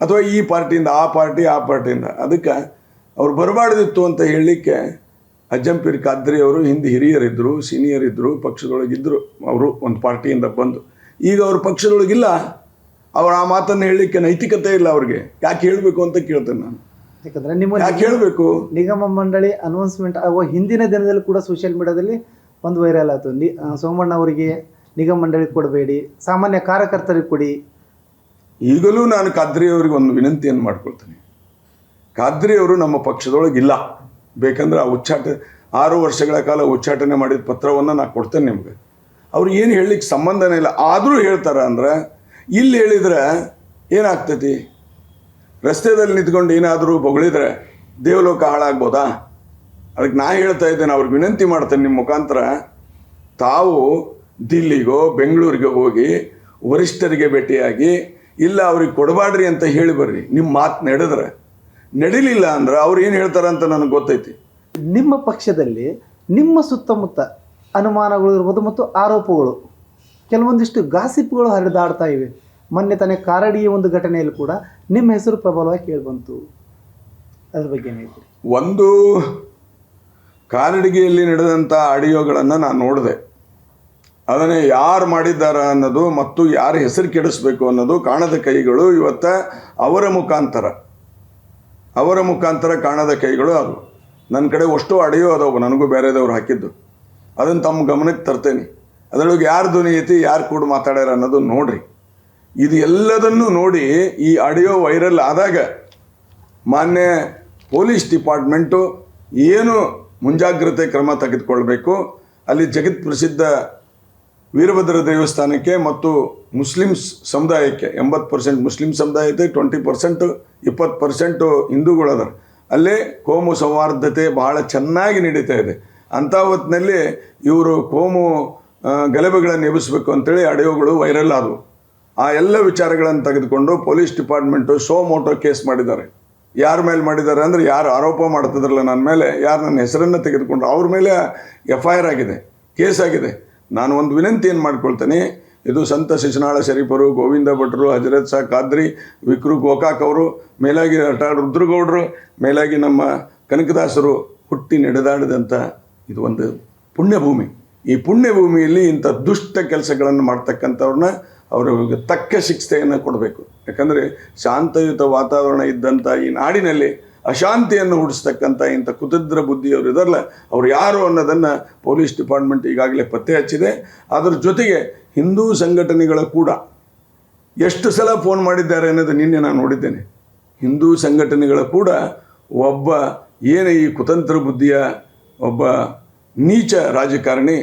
ಅಥವಾ ಈ ಪಾರ್ಟಿಯಿಂದ, ಆ ಪಾರ್ಟಿ, ಆ ಪಾರ್ಟಿಯಿಂದ. ಅದಕ್ಕೆ ಅವ್ರು ಬರಬಾರ್ದಿತ್ತು ಅಂತ ಹೇಳಲಿಕ್ಕೆ ಅಜ್ಜಂಪೀರ್ ಖಾದ್ರಿ ಅವರು ಹಿಂದೆ ಹಿರಿಯರಿದ್ದರು ಸೀನಿಯರ್ ಇದ್ದರು ಪಕ್ಷದೊಳಗಿದ್ದರು. ಅವರು ಒಂದು ಪಾರ್ಟಿಯಿಂದ ಬಂದು. ಈಗ ಅವ್ರ ಪಕ್ಷದೊಳಗಿಲ್ಲ. ಅವ್ರು ಆ ಮಾತನ್ನು ಹೇಳಲಿಕ್ಕೆ ನೈತಿಕತೆ ಇಲ್ಲ ಅವ್ರಿಗೆ. ಯಾಕೆ ಹೇಳಬೇಕು ಅಂತ ಕೇಳ್ತೇನೆ ನಾನು. ಯಾಕಂದ್ರೆ ನಿಮ್ಮ ಕೇಳಬೇಕು ನಿಗಮ ಮಂಡಳಿ ಅನೌನ್ಸ್ಮೆಂಟ್ ಆಗುವ ಹಿಂದಿನ ದಿನದಲ್ಲಿ ಕೂಡ ಸೋಷಿಯಲ್ ಮೀಡಿಯಾದಲ್ಲಿ ಒಂದು ವೈರಲ್ ಆಯಿತು. ನಿ ಸೋಮಣ್ಣ ಅವರಿಗೆ ನಿಗಮ ಮಂಡಳಿ ಕೊಡಬೇಡಿ ಸಾಮಾನ್ಯ ಕಾರ್ಯಕರ್ತರಿಗೆ ಕೊಡಿ. ಈಗಲೂ ನಾನು ಖಾದ್ರಿ ಅವರಿಗೆ ಒಂದು ವಿನಂತಿಯನ್ನು ಮಾಡ್ಕೊಳ್ತೇನೆ. ಖಾದ್ರಿಯವರು ನಮ್ಮ ಪಕ್ಷದೊಳಗಿಲ್ಲ ಬೇಕಂದ್ರೆ ಆ ಉಚ್ಚಾಟ ಆರು ವರ್ಷಗಳ ಕಾಲ ಉಚ್ಚಾಟನೆ ಮಾಡಿದ ಪತ್ರವನ್ನು ನಾನು ಕೊಡ್ತೇನೆ ನಿಮಗೆ. ಅವ್ರು ಏನು ಹೇಳಲಿಕ್ಕೆ ಸಂಬಂಧನೇ ಇಲ್ಲ. ಆದರೂ ಹೇಳ್ತಾರೆ ಅಂದ್ರೆ ಇಲ್ಲಿ ಹೇಳಿದ್ರೆ ಏನಾಗ್ತೈತಿ? ರಸ್ತೆದಲ್ಲಿ ನಿಂತ್ಕೊಂಡು ಏನಾದರೂ ಬೊಗಳಿದ್ರೆ ದೇವಲೋಕ ಹಾಳಾಗ್ಬೋದಾ? ಅದಕ್ಕೆ ನಾ ಹೇಳ್ತಾ ಇದ್ದೇನೆ, ಅವ್ರಿಗೆ ವಿನಂತಿ ಮಾಡ್ತೇನೆ ನಿಮ್ಮ ಮುಖಾಂತರ. ತಾವು ದಿಲ್ಲಿಗೋ, ಬೆಂಗಳೂರಿಗೆ ಹೋಗಿ ವರಿಷ್ಠರಿಗೆ ಭೇಟಿಯಾಗಿ, ಇಲ್ಲ ಅವ್ರಿಗೆ ಕೊಡಬಾಡ್ರಿ ಅಂತ ಹೇಳಿ ಬರ್ರಿ. ನಿಮ್ಮ ಮಾತು ನಡೆದ್ರೆ. ನಡಿಲಿಲ್ಲ ಅಂದ್ರೆ ಅವ್ರು ಏನು ಹೇಳ್ತಾರೆ ಅಂತ ನನಗೆ ಗೊತ್ತೈತಿ. ನಿಮ್ಮ ಪಕ್ಷದಲ್ಲಿ ನಿಮ್ಮ ಸುತ್ತಮುತ್ತ ಅನುಮಾನಗಳು ಇರ್ಬೋದು ಮತ್ತು ಆರೋಪಗಳು. ಕೆಲವೊಂದಿಷ್ಟು ಗಾಸಿಪ್ಗಳು ಹರಿದಾಡ್ತಾ ಇವೆ. ಮೊನ್ನೆ ತಾನೇ ಕಾರಡಿಯ ಒಂದು ಘಟನೆಯಲ್ಲಿ ಕೂಡ ನಿಮ್ಮ ಹೆಸರು ಪ್ರಬಲವಾಗಿ ಕೇಳಿಬಂತು. ಅದ್ರ ಬಗ್ಗೆ ಹೇಳ್ತೀರಿ? ಒಂದು ಕಾರಡಿಗೆಯಲ್ಲಿ ನಡೆದಂಥ ಆಡಿಯೋಗಳನ್ನು ನಾನು ನೋಡಿದೆ. ಅದನ್ನೇ ಯಾರು ಮಾಡಿದ್ದಾರೆ ಅನ್ನೋದು ಮತ್ತು ಯಾರ ಹೆಸರು ಕೆಡಿಸ್ಬೇಕು ಅನ್ನೋದು ಕಾಣದ ಕೈಗಳು ಇವತ್ತ ಅವರ ಮುಖಾಂತರ. ಅವರ ಮುಖಾಂತರ ಕಾಣದ ಕೈಗಳು ಅದು. ನನ್ನ ಕಡೆ ಅಷ್ಟು ಆಡಿಯೋ ಅದಾವು, ನನಗೂ ಬೇರೆದವ್ರು ಹಾಕಿದ್ದು. ಅದನ್ನು ತಮ್ಮ ಗಮನಕ್ಕೆ ತರ್ತೇನೆ. ಅದರೊಳಗೆ ಯಾರು ಧ್ವನಿ ಐತಿ, ಯಾರು ಕೂಡ ಮಾತಾಡ್ಯಾರ ಅನ್ನೋದು ನೋಡ್ರಿ. ಇದು ಎಲ್ಲದನ್ನು ನೋಡಿ ಈ ಆಡಿಯೋ ವೈರಲ್ ಆದಾಗ ಮಾನ್ಯ ಪೊಲೀಸ್ ಡಿಪಾರ್ಟ್ಮೆಂಟು ಏನು ಮುಂಜಾಗ್ರತೆ ಕ್ರಮ ತೆಗೆದುಕೊಳ್ಬೇಕು? ಅಲ್ಲಿ ಜಗತ್ ಪ್ರಸಿದ್ಧ ವೀರಭದ್ರ ದೇವಸ್ಥಾನಕ್ಕೆ ಮತ್ತು ಮುಸ್ಲಿಮ್ಸ್ ಸಮುದಾಯಕ್ಕೆ ಎಂಬತ್ತು ಪರ್ಸೆಂಟ್ ಮುಸ್ಲಿಂ ಸಮುದಾಯ ಐತೆ ಟ್ವೆಂಟಿ ಪರ್ಸೆಂಟು ಇಪ್ಪತ್ತು ಪರ್ಸೆಂಟು ಹಿಂದೂಗಳದಾರೆ ಅಲ್ಲಿ ಕೋಮು ಸೌಹಾರ್ದತೆ ಬಹಳ ಚೆನ್ನಾಗಿ ನಡೀತಾ ಇದೆ. ಅಂಥ ಹೊತ್ತಿನಲ್ಲಿ ಇವರು ಕೋಮು ಗಲಭೆಗಳನ್ನು ಎಬ್ಬಿಸ್ಬೇಕು ಅಂತೇಳಿ ಆಡಿಯೋಗಳು ವೈರಲ್ ಆದವು. ಆ ಎಲ್ಲ ವಿಚಾರಗಳನ್ನು ತೆಗೆದುಕೊಂಡು police department suo motu case ಮಾಡಿದ್ದಾರೆ. ಯಾರ ಮೇಲೆ ಮಾಡಿದ್ದಾರೆ ಅಂದರೆ ಯಾರು ಆರೋಪ ಮಾಡ್ತಿದ್ರಲ್ಲ ನನ್ನ ಮೇಲೆ, ಯಾರು ನನ್ನ ಹೆಸರನ್ನು ತೆಗೆದುಕೊಂಡು ಅವ್ರ ಮೇಲೆ ಎಫ್ ಐ ಆರ್ ಆಗಿದೆ, ಕೇಸ್ ಆಗಿದೆ. ನಾನು ಒಂದು ವಿನಂತಿ ಏನು ಮಾಡ್ಕೊಳ್ತೇನೆ, ಇದು ಸಂತ ಶಿಶುನಾಳ ಶರೀಫರು, ಗೋವಿಂದ ಭಟ್ರು, ಹಜರತ್ ಸಾ ಖಾದ್ರಿ, ವಿಕ್ರು ಗೋಕಾಕ್ ಅವರು, ಮೇಲಾಗಿ ರುದ್ರಗೌಡರು, ಮೇಲಾಗಿ ನಮ್ಮ ಕನಕದಾಸರು ಹುಟ್ಟಿ ನಡೆದಾಡಿದಂಥ ಇದು ಒಂದು ಪುಣ್ಯಭೂಮಿ. ಈ ಪುಣ್ಯಭೂಮಿಯಲ್ಲಿ ಇಂಥ ದುಷ್ಟ ಕೆಲಸಗಳನ್ನು ಮಾಡ್ತಕ್ಕಂಥವ್ರನ್ನ ಅವ್ರಿಗೆ ತಕ್ಕ ಶಿಕ್ಷೆಯನ್ನು ಕೊಡಬೇಕು. ಯಾಕಂದರೆ ಶಾಂತಯುತ ವಾತಾವರಣ ಇದ್ದಂಥ ಈ ನಾಡಿನಲ್ಲಿ ಅಶಾಂತಿಯನ್ನು ಹುಡಿಸ್ತಕ್ಕಂಥ ಇಂಥ ಕುತದ್ರ ಬುದ್ಧಿಯವರು ಇದರಲ್ಲ, ಅವ್ರು ಯಾರು ಅನ್ನೋದನ್ನು ಪೊಲೀಸ್ ಡಿಪಾರ್ಟ್ಮೆಂಟ್ ಈಗಾಗಲೇ ಪತ್ತೆ ಹಚ್ಚಿದೆ. ಅದರ ಜೊತೆಗೆ ಹಿಂದೂ ಸಂಘಟನೆಗಳ ಕೂಡ ಎಷ್ಟು ಸಲ ಫೋನ್ ಮಾಡಿದ್ದಾರೆ ಅನ್ನೋದು ನಿನ್ನೆ ನಾನು ನೋಡಿದ್ದೇನೆ. ಹಿಂದೂ ಸಂಘಟನೆಗಳ ಕೂಡ ಒಬ್ಬ ಏನು ಈ ಕುತಂತ್ರ ಬುದ್ಧಿಯ ಒಬ್ಬ ನೀಚ ರಾಜಕಾರಣಿ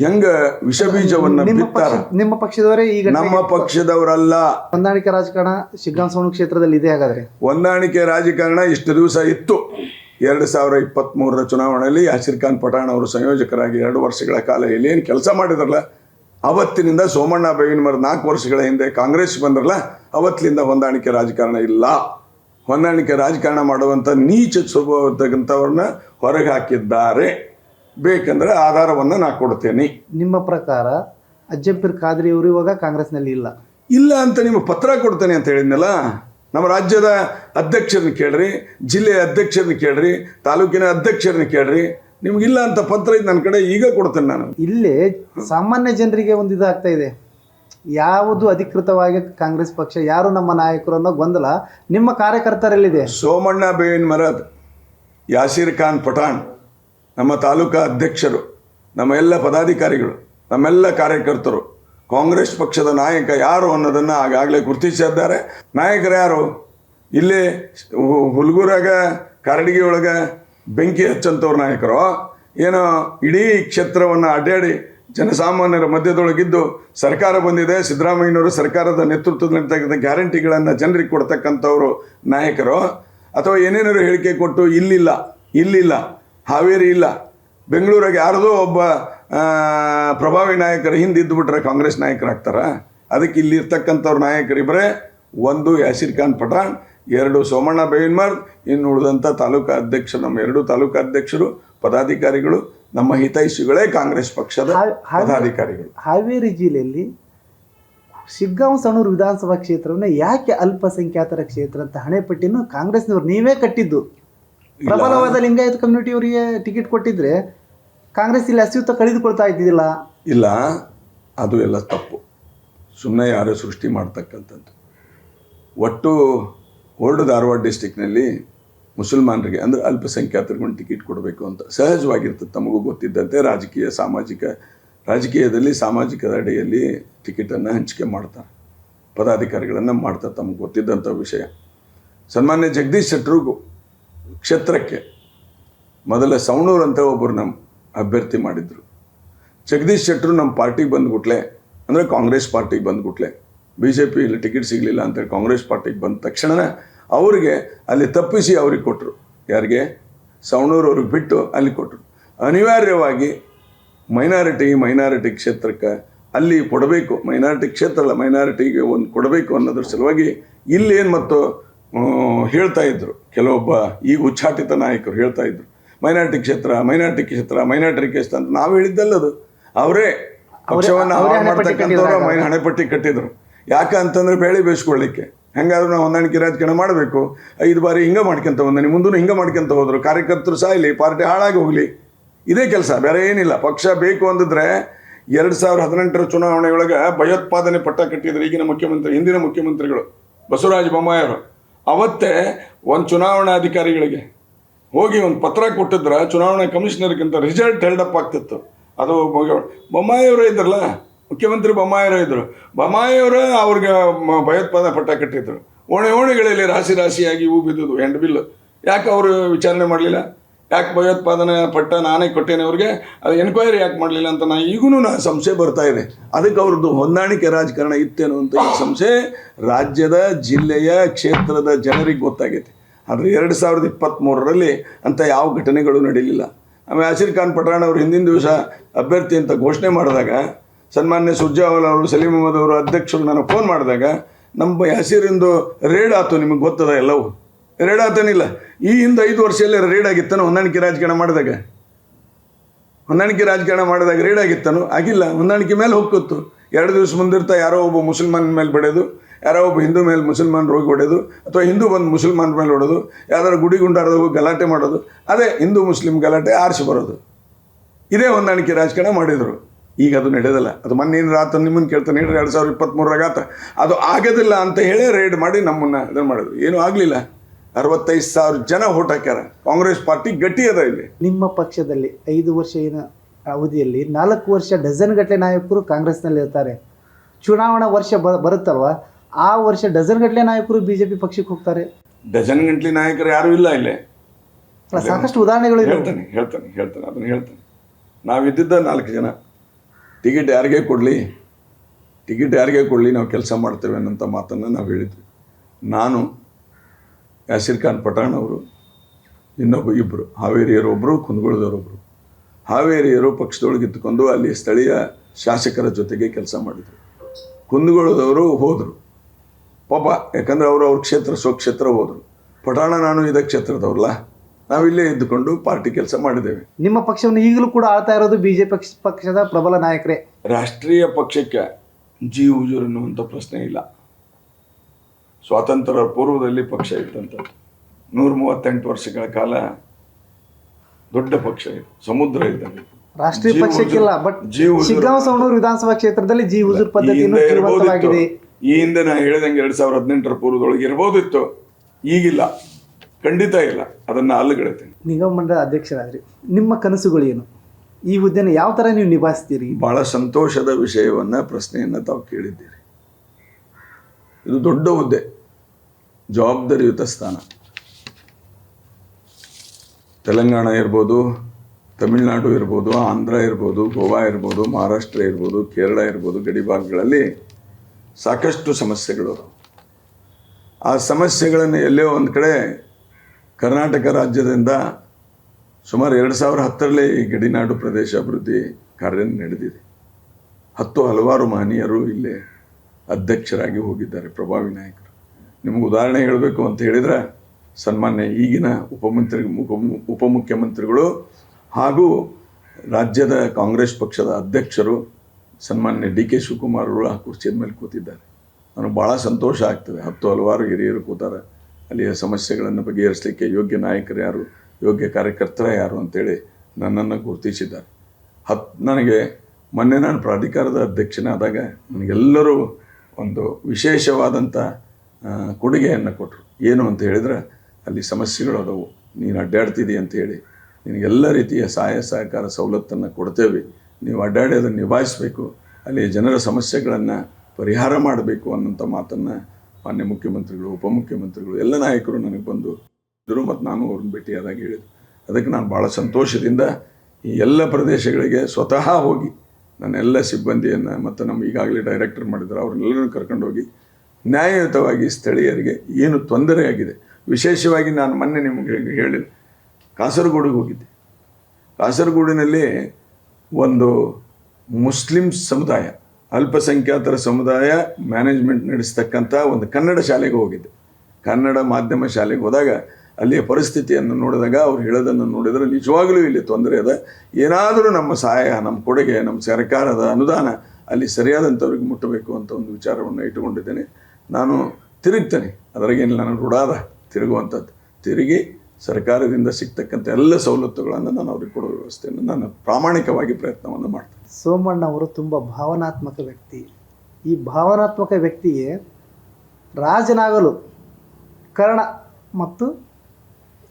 ಹೆಂಗ ವಿಷ ಬೀಜವನ್ನು ಬಿತ್ತಾರ? ಪಕ್ಷ ನಿಮ್ಮ ಪಕ್ಷದವರೇ ಈಗ ನಮ್ಮ ಪಕ್ಷದವರಲ್ಲ. ಹೊಂದಾಣಿಕೆ ರಾಜಕಾರಣ ಶಿಗ್ಗಾಂ ಸೋನು ಕ್ಷೇತ್ರದಲ್ಲಿ ಇದೆ ಹಾಗಾದ್ರೆ. ಹೊಂದಾಣಿಕೆ ರಾಜಕಾರಣ ಇಷ್ಟು ದಿವಸ ಇತ್ತು. ಎರಡು ಸಾವಿರ ಇಪ್ಪತ್ತ್ಮೂರರ ಚುನಾವಣೆಯಲ್ಲಿ ಯಾಸಿರ್ ಖಾನ್ ಪಠಾಣ್ ಅವರು ಸಂಯೋಜಕರಾಗಿ ಎರಡು ವರ್ಷಗಳ ಕಾಲ ಇಲ್ಲಿ ಏನು ಕೆಲಸ ಮಾಡಿದ್ರಲ್ಲ? ಅವತ್ತಿನಿಂದ ಸೋಮಣ್ಣ ಬೇವಿನ ಮರ ನಾಲ್ಕು ವರ್ಷಗಳ ಹಿಂದೆ ಕಾಂಗ್ರೆಸ್ ಬಂದ್ರಲ್ಲ ಅವತ್ತಿನಿಂದ ಹೊಂದಾಣಿಕೆ ರಾಜಕಾರಣ ಇಲ್ಲ. ಹೊಂದಾಣಿಕೆ ರಾಜಕಾರಣ ಮಾಡುವಂಥ ನೀಚ ಸ್ವಭಾವತಕ್ಕಂಥವ್ರನ್ನ ಹೊರಗೆ ಹಾಕಿದ್ದಾರೆ. ಬೇಕಂದ್ರೆ ಆಧಾರವನ್ನು ನಾ ಕೊಡ್ತೇನೆ. ನಿಮ್ಮ ಪ್ರಕಾರ ಅಜ್ಜಂಪೀರ್ ಖಾದ್ರಿ ಅವರು ಇವಾಗ ಕಾಂಗ್ರೆಸ್ನಲ್ಲಿ ಇಲ್ಲ? ಇಲ್ಲ ಅಂತ ನಿಮ್ಮ ಪತ್ರ ಕೊಡ್ತೇನೆ ಅಂತ ಹೇಳಿದ್ನಲ್ಲ? ನಮ್ಮ ರಾಜ್ಯದ ಅಧ್ಯಕ್ಷರನ್ನ ಕೇಳ್ರಿ ಜಿಲ್ಲೆಯ ಅಧ್ಯಕ್ಷರನ್ನ ಕೇಳ್ರಿ ತಾಲೂಕಿನ ಅಧ್ಯಕ್ಷರನ್ನ ಕೇಳ್ರಿ. ನಿಮ್ಗಿಲ್ಲ ಅಂತ ಪತ್ರ ಇದು ನನ್ನ ಕಡೆ ಈಗ ಕೊಡ್ತೇನೆ ನಾನು. ಇಲ್ಲಿ ಸಾಮಾನ್ಯ ಜನರಿಗೆ ಒಂದು ಇದಾಗ್ತಾ ಇದೆ. ಯಾವುದು ಅಧಿಕೃತವಾಗಿ ಕಾಂಗ್ರೆಸ್ ಪಕ್ಷ ಯಾರು ನಮ್ಮ ನಾಯಕರು ಅನ್ನೋ ಗೊಂದಲ ನಿಮ್ಮ ಕಾರ್ಯಕರ್ತರಲ್ಲಿದೆ. ಸೋಮಣ್ಣ ಬೇವಿನ ಮರದ್ ಯಾಸೀರ್ ಖಾನ್ ಪಠಾಣ್ ನಮ್ಮ ತಾಲೂಕಾ ಅಧ್ಯಕ್ಷರು, ನಮ್ಮ ಎಲ್ಲ ಪದಾಧಿಕಾರಿಗಳು, ನಮ್ಮೆಲ್ಲ ಕಾರ್ಯಕರ್ತರು, ಕಾಂಗ್ರೆಸ್ ಪಕ್ಷದ ನಾಯಕ ಯಾರು ಅನ್ನೋದನ್ನು ಆಗಾಗಲೇ ಗುರುತಿಸಿದ್ದಾರೆ ನಾಯಕರು ಯಾರು? ಇಲ್ಲಿ ಹುಲ್ಗೂರಾಗ ಕಾರಡಿಗೆ ಒಳಗೆ ಬೆಂಕಿ ಹಚ್ಚಂಥವ್ರ ನಾಯಕರು. ಏನೋ ಇಡೀ ಕ್ಷೇತ್ರವನ್ನು ಅಡ್ಡಾಡಿ ಜನಸಾಮಾನ್ಯರ ಮಧ್ಯದೊಳಗಿದ್ದು ಸರ್ಕಾರ ಬಂದಿದೆ, ಸಿದ್ದರಾಮಯ್ಯನವರು ಸರ್ಕಾರದ ನೇತೃತ್ವದಲ್ಲಿ ತೆಗೆದ ಗ್ಯಾರಂಟಿಗಳನ್ನು ಜನರಿಗೆ ಕೊಡ್ತಕ್ಕಂಥವ್ರು ನಾಯಕರು. ಅಥವಾ ಏನೇನಾದ್ರು ಹೇಳಿಕೆ ಕೊಟ್ಟು ಇಲ್ಲಿಲ್ಲ ಇಲ್ಲಿಲ್ಲ. ಹಾವೇರಿ ಇಲ್ಲ. ಬೆಂಗಳೂರಾಗ ಯಾರ್ದೋ ಒಬ್ಬ ಪ್ರಭಾವಿ ನಾಯಕರು ಹಿಂದೆ ಇದ್ದುಬಿಟ್ರೆ ಕಾಂಗ್ರೆಸ್ ನಾಯಕರಾಗ್ತಾರೆ. ಅದಕ್ಕೆ ಇಲ್ಲಿ ಇರ್ತಕ್ಕಂಥವ್ರ ನಾಯಕರಿಬ್ಬರೇ ಒಂದು ಯಾಸಿರ್ ಖಾನ್ ಪಠಾಣ್ ಎರಡು ಸೋಮಣ್ಣ ಬೇವಿನ್ಮಾರ್ ಇನ್ನು ಉಳಿದಂಥ ತಾಲೂಕಾ ಅಧ್ಯಕ್ಷ ನಮ್ಮ ಎರಡು ತಾಲೂಕಾ ಅಧ್ಯಕ್ಷರು ಪದಾಧಿಕಾರಿಗಳು ನಮ್ಮ ಹಿತೈಷಿಗಳೇ ಕಾಂಗ್ರೆಸ್ ಪಕ್ಷದ ಪದಾಧಿಕಾರಿಗಳು. ಹಾವೇರಿ ಜಿಲ್ಲೆಯಲ್ಲಿ ಶಿಗ್ಗಾಂವ್ ಸಣೂರು ವಿಧಾನಸಭಾ ಕ್ಷೇತ್ರವನ್ನು ಯಾಕೆ ಅಲ್ಪಸಂಖ್ಯಾತರ ಕ್ಷೇತ್ರ ಅಂತ ಹಣೆಪಟ್ಟಿಯನ್ನು ಕಾಂಗ್ರೆಸ್ನವ್ರು ನೀವೇ ಕಟ್ಟಿದ್ದು? ಪ್ರಬಲವಾದ ಲಿಂಗಾಯತ ಕಮ್ಯುನಿಟಿಯವರಿಗೆ ಟಿಕೆಟ್ ಕೊಟ್ಟಿದ್ರೆ ಕಾಂಗ್ರೆಸ್ ಇಲ್ಲಿ ಅಸ್ತಿತ್ವ ಕಳೆದುಕೊಳ್ತಾ ಇದ್ದಿದ್ದಿಲ್ಲ. ಇಲ್ಲ ಅದು ಎಲ್ಲ ತಪ್ಪು. ಸುಮ್ಮನೆ ಯಾರೋ ಸೃಷ್ಟಿ ಮಾಡ್ತಕ್ಕಂಥದ್ದು. ಒಟ್ಟು ಓಲ್ಡ್ ಧಾರವಾಡ ಡಿಸ್ಟಿಕ್ನಲ್ಲಿ ಮುಸಲ್ಮಾನರಿಗೆ ಅಂದರೆ ಅಲ್ಪಸಂಖ್ಯಾತರಿಗೆ ಒಂದು ಟಿಕೆಟ್ ಕೊಡಬೇಕು ಅಂತ ಸಹಜವಾಗಿರ್ತದೆ ತಮಗೂ ಗೊತ್ತಿದ್ದಂತೆ ರಾಜಕೀಯ ಸಾಮಾಜಿಕ ರಾಜಕೀಯದಲ್ಲಿ ಸಾಮಾಜಿಕ ಅಡಿಯಲ್ಲಿ ಟಿಕೆಟನ್ನು ಹಂಚಿಕೆ ಮಾಡ್ತಾರೆ. ಪದಾಧಿಕಾರಿಗಳನ್ನು ಮಾಡ್ತಾರೆ ತಮಗೆ ಗೊತ್ತಿದ್ದಂಥ ವಿಷಯ. ಸನ್ಮಾನ್ಯ ಜಗದೀಶ್ ಶೆಟ್ಟರು ಕ್ಷೇತ್ರಕ್ಕೆ ಮೊದಲ ಸವಣೂರು ಅಂತ ಒಬ್ಬರು ನಮ್ಮ ಅಭ್ಯರ್ಥಿ ಮಾಡಿದರು. ಜಗದೀಶ್ ಶೆಟ್ಟರು ನಮ್ಮ ಪಾರ್ಟಿಗೆ ಬಂದ್ಬಿಟ್ಲೆ, ಅಂದರೆ ಕಾಂಗ್ರೆಸ್ ಪಾರ್ಟಿಗೆ ಬಂದ್ಬಿಟ್ಲೆ ಬಿ ಜೆ ಪಿ ಇಲ್ಲಿ ಟಿಕೆಟ್ ಸಿಗಲಿಲ್ಲ ಅಂತೇಳಿ ಕಾಂಗ್ರೆಸ್ ಪಾರ್ಟಿಗೆ ಬಂದ ತಕ್ಷಣ ಅವರಿಗೆ ಅಲ್ಲಿ ತಪ್ಪಿಸಿ ಅವ್ರಿಗೆ ಕೊಟ್ಟರು ಯಾರಿಗೆ? ಸವಣೂರು ಅವ್ರಿಗೆ ಬಿಟ್ಟು ಅಲ್ಲಿ ಕೊಟ್ಟರು ಅನಿವಾರ್ಯವಾಗಿ ಮೈನಾರಿಟಿ ಮೈನಾರಿಟಿ ಕ್ಷೇತ್ರಕ್ಕೆ ಅಲ್ಲಿ ಕೊಡಬೇಕು. ಮೈನಾರಿಟಿ ಕ್ಷೇತ್ರ ಅಲ್ಲ, ಮೈನಾರಿಟಿಗೆ ಒಂದು ಕೊಡಬೇಕು ಅನ್ನೋದ್ರ ಸಲುವಾಗಿ ಇಲ್ಲೇನು ಮತ್ತು ಹೇಳ್ತಾ ಇದ್ರು. ಕೆಲವೊಬ್ಬ ಈಗ ಉಚ್ಚಾಟಿತ ನಾಯಕರು ಹೇಳ್ತಾ ಇದ್ರು. ಮೈನಾರಿಟಿ ಕ್ಷೇತ್ರ ಮೈನಾರಿಟಿ ಕ್ಷೇತ್ರ ಮೈನಾರಿಟಿ ಕ್ಷೇತ್ರ ಅಂತ ನಾವು ಹೇಳಿದ್ದಲ್ಲದು ಅವರೇ ಪಕ್ಷವನ್ನು ಅವರು ಹಾಳು ಮಾಡ್ತಕ್ಕಂಥವ್ರು ಹಣೆಪಟ್ಟಿ ಕಟ್ಟಿದ್ರು. ಯಾಕೆ ಅಂತಂದ್ರೆ ಬೇಳೆ ಬೇಯಿಸ್ಕೊಳ್ಳಿಕ್ಕೆ. ಹೆಂಗಾದ್ರೂ ನಾವು ಹೊಂದಾಣಿಕೆ ರಾಜಕಾರಣ ಮಾಡಬೇಕು. ಐದು ಬಾರಿ ಹಿಂಗೆ ಮಾಡ್ಕೊಂತ ಬಂದಾನೆ ಮುಂದೂ ಹಿಂಗೆ ಮಾಡ್ಕೊಂತ ಹೋದ್ರು. ಕಾರ್ಯಕರ್ತರು ಸಾಯ್ಲಿ ಪಾರ್ಟಿ ಹಾಳಾಗಿ ಹೋಗಲಿ. ಇದೇ ಕೆಲಸ ಬೇರೆ ಏನಿಲ್ಲ. ಪಕ್ಷ ಬೇಕು ಅಂದಿದ್ರೆ ಎರಡು ಸಾವಿರ ಹದಿನೆಂಟರ ಚುನಾವಣೆಯೊಳಗೆ ಭಯೋತ್ಪಾದನೆ ಪಟ್ಟ ಕಟ್ಟಿದ್ರು ಈಗಿನ ಮುಖ್ಯಮಂತ್ರಿ ಹಿಂದಿನ ಮುಖ್ಯಮಂತ್ರಿಗಳು. ಬಸವರಾಜ ಬೊಮ್ಮಾಯಿಯವರು ಅವತ್ತೇ ಒಂದು ಚುನಾವಣಾ ಅಧಿಕಾರಿಗಳಿಗೆ ಹೋಗಿ ಒಂದು ಪತ್ರ ಕೊಟ್ಟಿದ್ರೆ ಚುನಾವಣಾ ಕಮಿಷನರ್ಗಿಂತ ರಿಸಲ್ಟ್ ಹೆಲ್ಡಪ್ ಆಗ್ತಿತ್ತು. ಅದು ಬೊಮ್ಮಾಯಿಯವರೇ ಇದ್ರಲ್ಲ? ಮುಖ್ಯಮಂತ್ರಿ ಬೊಮ್ಮಾಯಿಯವರೇ ಇದ್ದರು ಬೊಮ್ಮಾಯಿಯವರ ಅವ್ರಿಗೆ ಭಯೋತ್ಪಾದನೆ ಪಟ್ಟ ಕಟ್ಟಿದ್ರು. ಓಣೆ ಓಣೆಗಳಲ್ಲಿ ರಾಶಿ ರಾಶಿಯಾಗಿ ಹೂ ಬಿದ್ದುದು ಎಂಡ್ ಬಿಲ್ ಯಾಕೆ ಅವರು ವಿಚಾರಣೆ ಮಾಡಲಿಲ್ಲ? ಯಾಕೆ ಭಯೋತ್ಪಾದನೆ ಪಟ್ಟ ನಾನೇ ಕೊಟ್ಟೇನೆ ಅವ್ರಿಗೆ? ಅದು ಎನ್ಕ್ವೈರಿ ಯಾಕೆ ಮಾಡಲಿಲ್ಲ ಅಂತ ನಾ ಈಗೂ ನಾ ಸಂಶಯ ಬರ್ತಾ ಇದೆ. ಅದಕ್ಕೆ ಅವ್ರದ್ದು ಹೊಂದಾಣಿಕೆ ರಾಜಕಾರಣ ಇತ್ತೇನು ಅಂತ ಈ ಸಂಶಯ ರಾಜ್ಯದ, ಜಿಲ್ಲೆಯ, ಕ್ಷೇತ್ರದ ಜನರಿಗೆ ಗೊತ್ತಾಗೈತಿ. ಆದರೆ ಎರಡು ಸಾವಿರದ ಇಪ್ಪತ್ತ್ಮೂರರಲ್ಲಿ ಅಂತ ಯಾವ ಘಟನೆಗಳು ನಡೀಲಿಲ್ಲ. ಆಮೇಲೆ ಹಸಿರ್ ಖಾನ್ ಪಠಾಣ್ ಅವರು ಹಿಂದಿನ ದಿವಸ ಅಭ್ಯರ್ಥಿ ಅಂತ ಘೋಷಣೆ ಮಾಡಿದಾಗ, ಸನ್ಮಾನ್ಯ ಸುರ್ಜಾವಾಲ ಅವರು, ಸಲೀಮ್ ಅಹಮದ್ ಅವರು ಅಧ್ಯಕ್ಷರು ನನಗೆ ಫೋನ್ ಮಾಡಿದಾಗ, ನಮ್ಮ ಹಸಿರಿಂದು ರೇಡ್ ಆಯ್ತು ನಿಮಗೆ ಗೊತ್ತದ ಎಲ್ಲವೂ? ರೇಡ್ ಆತನಿಲ್ಲ. ಈ ಹಿಂದೆ ಐದು ವರ್ಷ ಎಲ್ಲ ರೇಡ್ ಆಗಿತ್ತಾನು, ಹೊಂದಾಣಿಕೆ ರಾಜಕಾರಣ ಮಾಡಿದಾಗ. ಹೊಂದಾಣಿಕೆ ರಾಜಕಾರಣ ಮಾಡಿದಾಗ ರೇಡ್ ಆಗಿತ್ತಾನು. ಆಗಿಲ್ಲ, ಹೊಂದಾಣಿಕೆ ಮೇಲೆ ಹೋಗ್ಕೊತ್ತು ಎರಡು ದಿವಸ ಮುಂದಿರ್ತಾ ಯಾರೋ ಒಬ್ಬ ಮುಸಲ್ಮಾನ್ ಮೇಲೆ ಬಡಿಯೋದು ಯಾರೋ ಒಬ್ಬ ಹಿಂದೂ ಮೇಲೆ ಮುಸಲ್ಮಾನ್ ರೋಗಿ ಹೊಡೆಯೋದು ಅಥವಾ ಹಿಂದೂ ಬಂದು ಮುಸಲ್ಮಾನ್ ಮೇಲೆ ಹೊಡೆದು, ಯಾವ್ದಾದ್ರು ಗುಡಿ ಗುಂಡಾರದ ಗಲಾಟೆ ಮಾಡೋದು, ಅದೇ ಹಿಂದೂ ಮುಸ್ಲಿಂ ಗಲಾಟೆ ಆರಿಸಿ ಬರೋದು. ಇದೇ ಹೊಂದಾಣಿಕೆ ರಾಜಕಾರಣ ಮಾಡಿದರು. ಈಗ ಅದು ನಡೆಯೋದಿಲ್ಲ ಅದು ಮೊನ್ನೇನು ರಾತ ನಿಮ್ಮನ್ನು ಕೇಳ್ತಾನೆ, ಹೇಳ್ರಿ, ಎರಡು ಸಾವಿರದ ಇಪ್ಪತ್ತ್ಮೂರಾಗ ಆತ. ಅದು ಆಗೋದಿಲ್ಲ ಅಂತ ಹೇಳಿ ರೇಡ್ ಮಾಡಿ ನಮ್ಮನ್ನು ಇದನ್ನು ಮಾಡಿದ್ರು. ಏನೂ ಆಗಲಿಲ್ಲ. ಅರವತ್ತೈದು ಸಾವಿರ ಜನ ಓಟ್ ಹಾಕ್ಯಾರ. ಕಾಂಗ್ರೆಸ್ ಪಾರ್ಟಿ ಗಟ್ಟಿ ಅದ ಇಲ್ಲಿ. ನಿಮ್ಮ ಪಕ್ಷದಲ್ಲಿ ಐದು ವರ್ಷ ಏನ ಅವಧಿಯಲ್ಲಿ ನಾಲ್ಕು ವರ್ಷ ಡಜನ್ ಗಟ್ಟಲೆ ನಾಯಕರು ಕಾಂಗ್ರೆಸ್ನಲ್ಲಿ ಇರ್ತಾರೆ. ಚುನಾವಣಾ ವರ್ಷ ಬ ಬರುತ್ತಲ್ವ? ಆ ವರ್ಷ ಡಜನ್ ಗಟ್ಟಲೆ ನಾಯಕರು ಬಿ ಜೆ ಪಿ ಪಕ್ಷಕ್ಕೆ ಹೋಗ್ತಾರೆ. ಡಜನ್ ಗಂಟ್ಲಿ ನಾಯಕರು ಯಾರು ಇಲ್ಲ ಇಲ್ಲೇ. ಅಲ್ಲ ಸಾಕಷ್ಟು ಉದಾಹರಣೆಗಳು ಇದಾವೆ. ಹೇಳ್ತಾನೆ ಹೇಳ್ತಾನೆ ಹೇಳ್ತಾನೆ ಅದನ್ನು ಹೇಳ್ತಾನೆ. ನಾವಿದ್ದಿದ್ದ ನಾಲ್ಕು ಜನ. ಟಿಕೆಟ್ ಯಾರಿಗೆ ಕೊಡಲಿ? ಟಿಕೆಟ್ ಯಾರಿಗೆ ಕೊಡಲಿ? ನಾವು ಕೆಲಸ ಮಾಡ್ತೇವೆ ಅನ್ನೋಂಥ ಮಾತನ್ನು ನಾವು ಹೇಳಿದ್ವಿ. ನಾನು ಯಾಸಿರ್ ಖಾನ್ ಪಠಾಣ್ ಅವರು ಇನ್ನೊಬ್ಬ ಇಬ್ಬರು ಹಾವೇರಿಯರು ಒಬ್ಬರು ಕುಂದಗೋಳದವರೊಬ್ಬರು ಹಾವೇರಿಯರು ಪಕ್ಷದೊಳಗೆ ಇದ್ದುಕೊಂಡು ಅಲ್ಲಿ ಸ್ಥಳೀಯ ಶಾಸಕರ ಜೊತೆಗೆ ಕೆಲಸ ಮಾಡಿದರು. ಕುಂದಗೋಳದವರು ಹೋದರು. ಪಾಪ ಯಾಕಂದರೆ ಅವರು ಅವ್ರ ಕ್ಷೇತ್ರ ಸ್ವಕ್ಷೇತ್ರ ಹೋದರು. ಪಠಾಣ ನಾನು ಇದ ಕ್ಷೇತ್ರದವ್ರಲ್ಲ ನಾವಿಲ್ಲೇ ಇದ್ದುಕೊಂಡು ಪಾರ್ಟಿ ಕೆಲಸ ಮಾಡಿದ್ದೇವೆ. ನಿಮ್ಮ ಪಕ್ಷವನ್ನು ಈಗಲೂ ಕೂಡ ಆಳ್ತಾ ಇರೋದು ಬಿಜೆಪಿ ಪಕ್ಷ ಪಕ್ಷದ ಪ್ರಬಲ ನಾಯಕರೇ? ರಾಷ್ಟ್ರೀಯ ಪಕ್ಷಕ್ಕೆ ಜಿ ಉಜುರು ಅನ್ನುವಂಥ ಪ್ರಶ್ನೆ ಇಲ್ಲ. ಸ್ವಾತಂತ್ರ್ಯ ಪೂರ್ವದಲ್ಲಿ ಪಕ್ಷ ಇತ್ತಂಥದ್ದು ನೂರ ಮೂವತ್ತೆಂಟು ವರ್ಷಗಳ ಕಾಲ ದೊಡ್ಡ ಪಕ್ಷ ಇದು ಸಮುದ್ರ ಇದ್ದಂಗೆ. ರಾಷ್ಟ್ರೀಯ ಪಕ್ಷಕ್ಕಿಲ್ಲ ಬಟ್ ಜೀವ ಸವಣೂರು ವಿಧಾನಸಭಾ ಕ್ಷೇತ್ರದಲ್ಲಿ ಜಿ ಹುಜೂರ್ ಪದ್ಧತಿಯನ್ನು ಜೀವಂತವಾಗಿದೆ ಈ ಹಿಂದೆ ನಾ ಹೇಳಿದಂಗೆ ಎರಡ್ ಸಾವಿರದ ಹದಿನೆಂಟರ ಪೂರ್ವದೊಳಗೆ ಇರ್ಬೋದಿತ್ತು ಈಗಿಲ್ಲ ಖಂಡಿತ ಇಲ್ಲ. ಅದನ್ನ ಅಲ್ಲಗಳ್ತೀನಿ ನಿಗಮ ಮಂಡಳ ಅಧ್ಯಕ್ಷರಾದ್ರಿ. ನಿಮ್ಮ ಕನಸುಗಳು ಏನು? ಈ ಹುದ್ದೆನ ಯಾವ ತರ ನೀವು ನಿಭಾಯಿಸ್ತೀರಿ? ಬಹಳ ಸಂತೋಷದ ವಿಷಯವನ್ನ ಪ್ರಶ್ನೆಯನ್ನ ತಾವು ಕೇಳಿದ್ದೀರಿ. ಇದು ದೊಡ್ಡ ಹುದ್ದೆ. ಜವಾಬ್ದಾರಿಯುತ ಸ್ಥಾನ. ತೆಲಂಗಾಣ ಇರ್ಬೋದು, ತಮಿಳುನಾಡು ಇರ್ಬೋದು, ಆಂಧ್ರ ಇರ್ಬೋದು, ಗೋವಾ ಇರ್ಬೋದು, ಮಹಾರಾಷ್ಟ್ರ ಇರ್ಬೋದು, ಕೇರಳ ಇರ್ಬೋದು ಗಡಿ ಭಾಗಗಳಲ್ಲಿ ಸಾಕಷ್ಟು ಸಮಸ್ಯೆಗಳು. ಆ ಸಮಸ್ಯೆಗಳನ್ನು ಎಲ್ಲೋ ಒಂದು ಕಡೆ ಕರ್ನಾಟಕ ರಾಜ್ಯದಿಂದ ಸುಮಾರು ಎರಡು ಸಾವಿರ ಹತ್ತರಲ್ಲೇ ಈ ಗಡಿನಾಡು ಪ್ರದೇಶ ಅಭಿವೃದ್ಧಿ ಕಾರ್ಯ ನಡೆದಿದೆ. ಹತ್ತು ಹಲವಾರು ಮಹನೀಯರು ಇಲ್ಲಿ ಅಧ್ಯಕ್ಷರಾಗಿ ಹೋಗಿದ್ದಾರೆ, ಪ್ರಭಾವಿ ನಾಯಕರು. ನಿಮಗೆ ಉದಾಹರಣೆ ಹೇಳಬೇಕು ಅಂತ ಹೇಳಿದ್ರೆ, ಸನ್ಮಾನ್ಯ ಈಗಿನ ಉಪಮಂತ್ರಿ ಉಪ- ಉಪಮುಖ್ಯಮಂತ್ರಿಗಳು ಹಾಗೂ ರಾಜ್ಯದ ಕಾಂಗ್ರೆಸ್ ಪಕ್ಷದ ಅಧ್ಯಕ್ಷರು ಸನ್ಮಾನ್ಯ ಡಿ ಕೆ ಶಿವಕುಮಾರ್ ಅವರು ಆ ಕುರ್ಚಿಯ ಮೇಲೆ ಕೂತಿದ್ದಾರೆ. ನನಗೆ ಭಾಳ ಸಂತೋಷ ಆಗ್ತದೆ. ಹತ್ತು ಹಲವಾರು ಹಿರಿಯರು ಕೂತಾರೆ. ಅಲ್ಲಿಯ ಸಮಸ್ಯೆಗಳನ್ನು ಬಗೆಹರಿಸಲಿಕ್ಕೆ ಯೋಗ್ಯ ನಾಯಕರು ಯಾರು, ಯೋಗ್ಯ ಕಾರ್ಯಕರ್ತರ ಯಾರು ಅಂತೇಳಿ ನನ್ನನ್ನು ಗುರುತಿಸಿದ್ದಾರೆ. ಹತ್ ನನಗೆ ಮೊನ್ನೆ ನಾನು ಪ್ರಾಧಿಕಾರದ ಅಧ್ಯಕ್ಷನಾದಾಗ ನನಗೆಲ್ಲರೂ ಒಂದು ವಿಶೇಷವಾದಂಥ ಕೊಡುಗೆಯನ್ನು ಕೊಟ್ಟರು ಏನು ಅಂತ ಹೇಳಿದ್ರೆ, ಅಲ್ಲಿ ಸಮಸ್ಯೆಗಳು ಅದವು. ನೀನು ಅಡ್ಡಾಡ್ತಿದ್ದೀಯ ಅಂತ ಹೇಳಿ. ನಿನಗೆಲ್ಲ ರೀತಿಯ ಸಹಾಯ ಸಹಕಾರ ಸವಲತ್ತನ್ನು ಕೊಡ್ತೇವೆ. ನೀವು ಅಡ್ಡಾಡಿ ಅದನ್ನು ನಿಭಾಯಿಸಬೇಕು. ಅಲ್ಲಿ ಜನರ ಸಮಸ್ಯೆಗಳನ್ನು ಪರಿಹಾರ ಮಾಡಬೇಕು ಅನ್ನೋಂಥ ಮಾತನ್ನು ಮಾನ್ಯ ಮುಖ್ಯಮಂತ್ರಿಗಳು, ಉಪಮುಖ್ಯಮಂತ್ರಿಗಳು, ಎಲ್ಲ ನಾಯಕರು ನನಗೆ ಬಂದು ಇದ್ದರು ಮತ್ತು ನಾನು ಅವ್ರನ್ನ ಭೇಟಿಯಾದಾಗ ಹೇಳಿದ್ರು ಅದಕ್ಕೆ ನಾನು ಭಾಳ ಸಂತೋಷದಿಂದ ಈ ಎಲ್ಲ ಪ್ರದೇಶಗಳಿಗೆ ಸ್ವತಃ ಹೋಗಿ ನನ್ನೆಲ್ಲ ಸಿಬ್ಬಂದಿಯನ್ನು ಮತ್ತು ನಮ್ಮ ಈಗಾಗಲೇ ಡೈರೆಕ್ಟರ್ ಮಾಡಿದ್ದಾರೆ ಅವ್ರನ್ನೆಲ್ಲರೂ ಕರ್ಕೊಂಡು ಹೋಗಿ ನ್ಯಾಯಯುತವಾಗಿ ಸ್ಥಳೀಯರಿಗೆ ಏನು ತೊಂದರೆಯಾಗಿದೆ ವಿಶೇಷವಾಗಿ ನಾನು ಮೊನ್ನೆ ನಿಮಗೆ ಹೇಳಿದೆ ಕಾಸರಗೋಡಿಗೆ ಹೋಗಿದ್ದೆ. ಕಾಸರಗೋಡಿನಲ್ಲಿ ಒಂದು ಮುಸ್ಲಿಂ ಸಮುದಾಯ, ಅಲ್ಪಸಂಖ್ಯಾತರ ಸಮುದಾಯ ಮ್ಯಾನೇಜ್ಮೆಂಟ್ ನಡೆಸ್ತಕ್ಕಂಥ ಒಂದು ಕನ್ನಡ ಶಾಲೆಗೆ ಹೋಗಿದ್ದೆ. ಕನ್ನಡ ಮಾಧ್ಯಮ ಶಾಲೆಗೆ ಹೋದಾಗ ಅಲ್ಲಿಯ ಪರಿಸ್ಥಿತಿಯನ್ನು ನೋಡಿದಾಗ ಅವ್ರು ಹೇಳೋದನ್ನು ನೋಡಿದರೆ ನಿಜವಾಗಲೂ ಇಲ್ಲಿ ತೊಂದರೆ ಅದ ಏನಾದರೂ ನಮ್ಮ ಸಹಾಯ, ನಮ್ಮ ಕೊಡುಗೆ, ನಮ್ಮ ಸರ್ಕಾರದ ಅನುದಾನ ಅಲ್ಲಿ ಸರಿಯಾದಂಥವ್ರಿಗೆ ಮುಟ್ಟಬೇಕು ಅಂತ ಒಂದು ವಿಚಾರವನ್ನು ಇಟ್ಟುಕೊಂಡಿದ್ದೇನೆ. ನಾನು ತಿರುಗ್ತೇನೆ. ಅದರಾಗೇನಿಲ್ಲ ನಾನು ರೂಢಾದ ತಿರುಗುವಂಥದ್ದು. ತಿರುಗಿ ಸರ್ಕಾರದಿಂದ ಸಿಗ್ತಕ್ಕಂಥ ಎಲ್ಲ ಸವಲತ್ತುಗಳನ್ನು ನಾನು ಅವ್ರಿಗೆ ಕೊಡೋ ವ್ಯವಸ್ಥೆಯನ್ನು ನಾನು ಪ್ರಾಮಾಣಿಕವಾಗಿ ಪ್ರಯತ್ನವನ್ನು ಮಾಡ್ತೇನೆ. ಸೋಮಣ್ಣ ಅವರು ತುಂಬ ಭಾವನಾತ್ಮಕ ವ್ಯಕ್ತಿ. ಈ ಭಾವನಾತ್ಮಕ ವ್ಯಕ್ತಿಗೆ ರಾಜನಾಗಲು ಕರ್ಣ ಮತ್ತು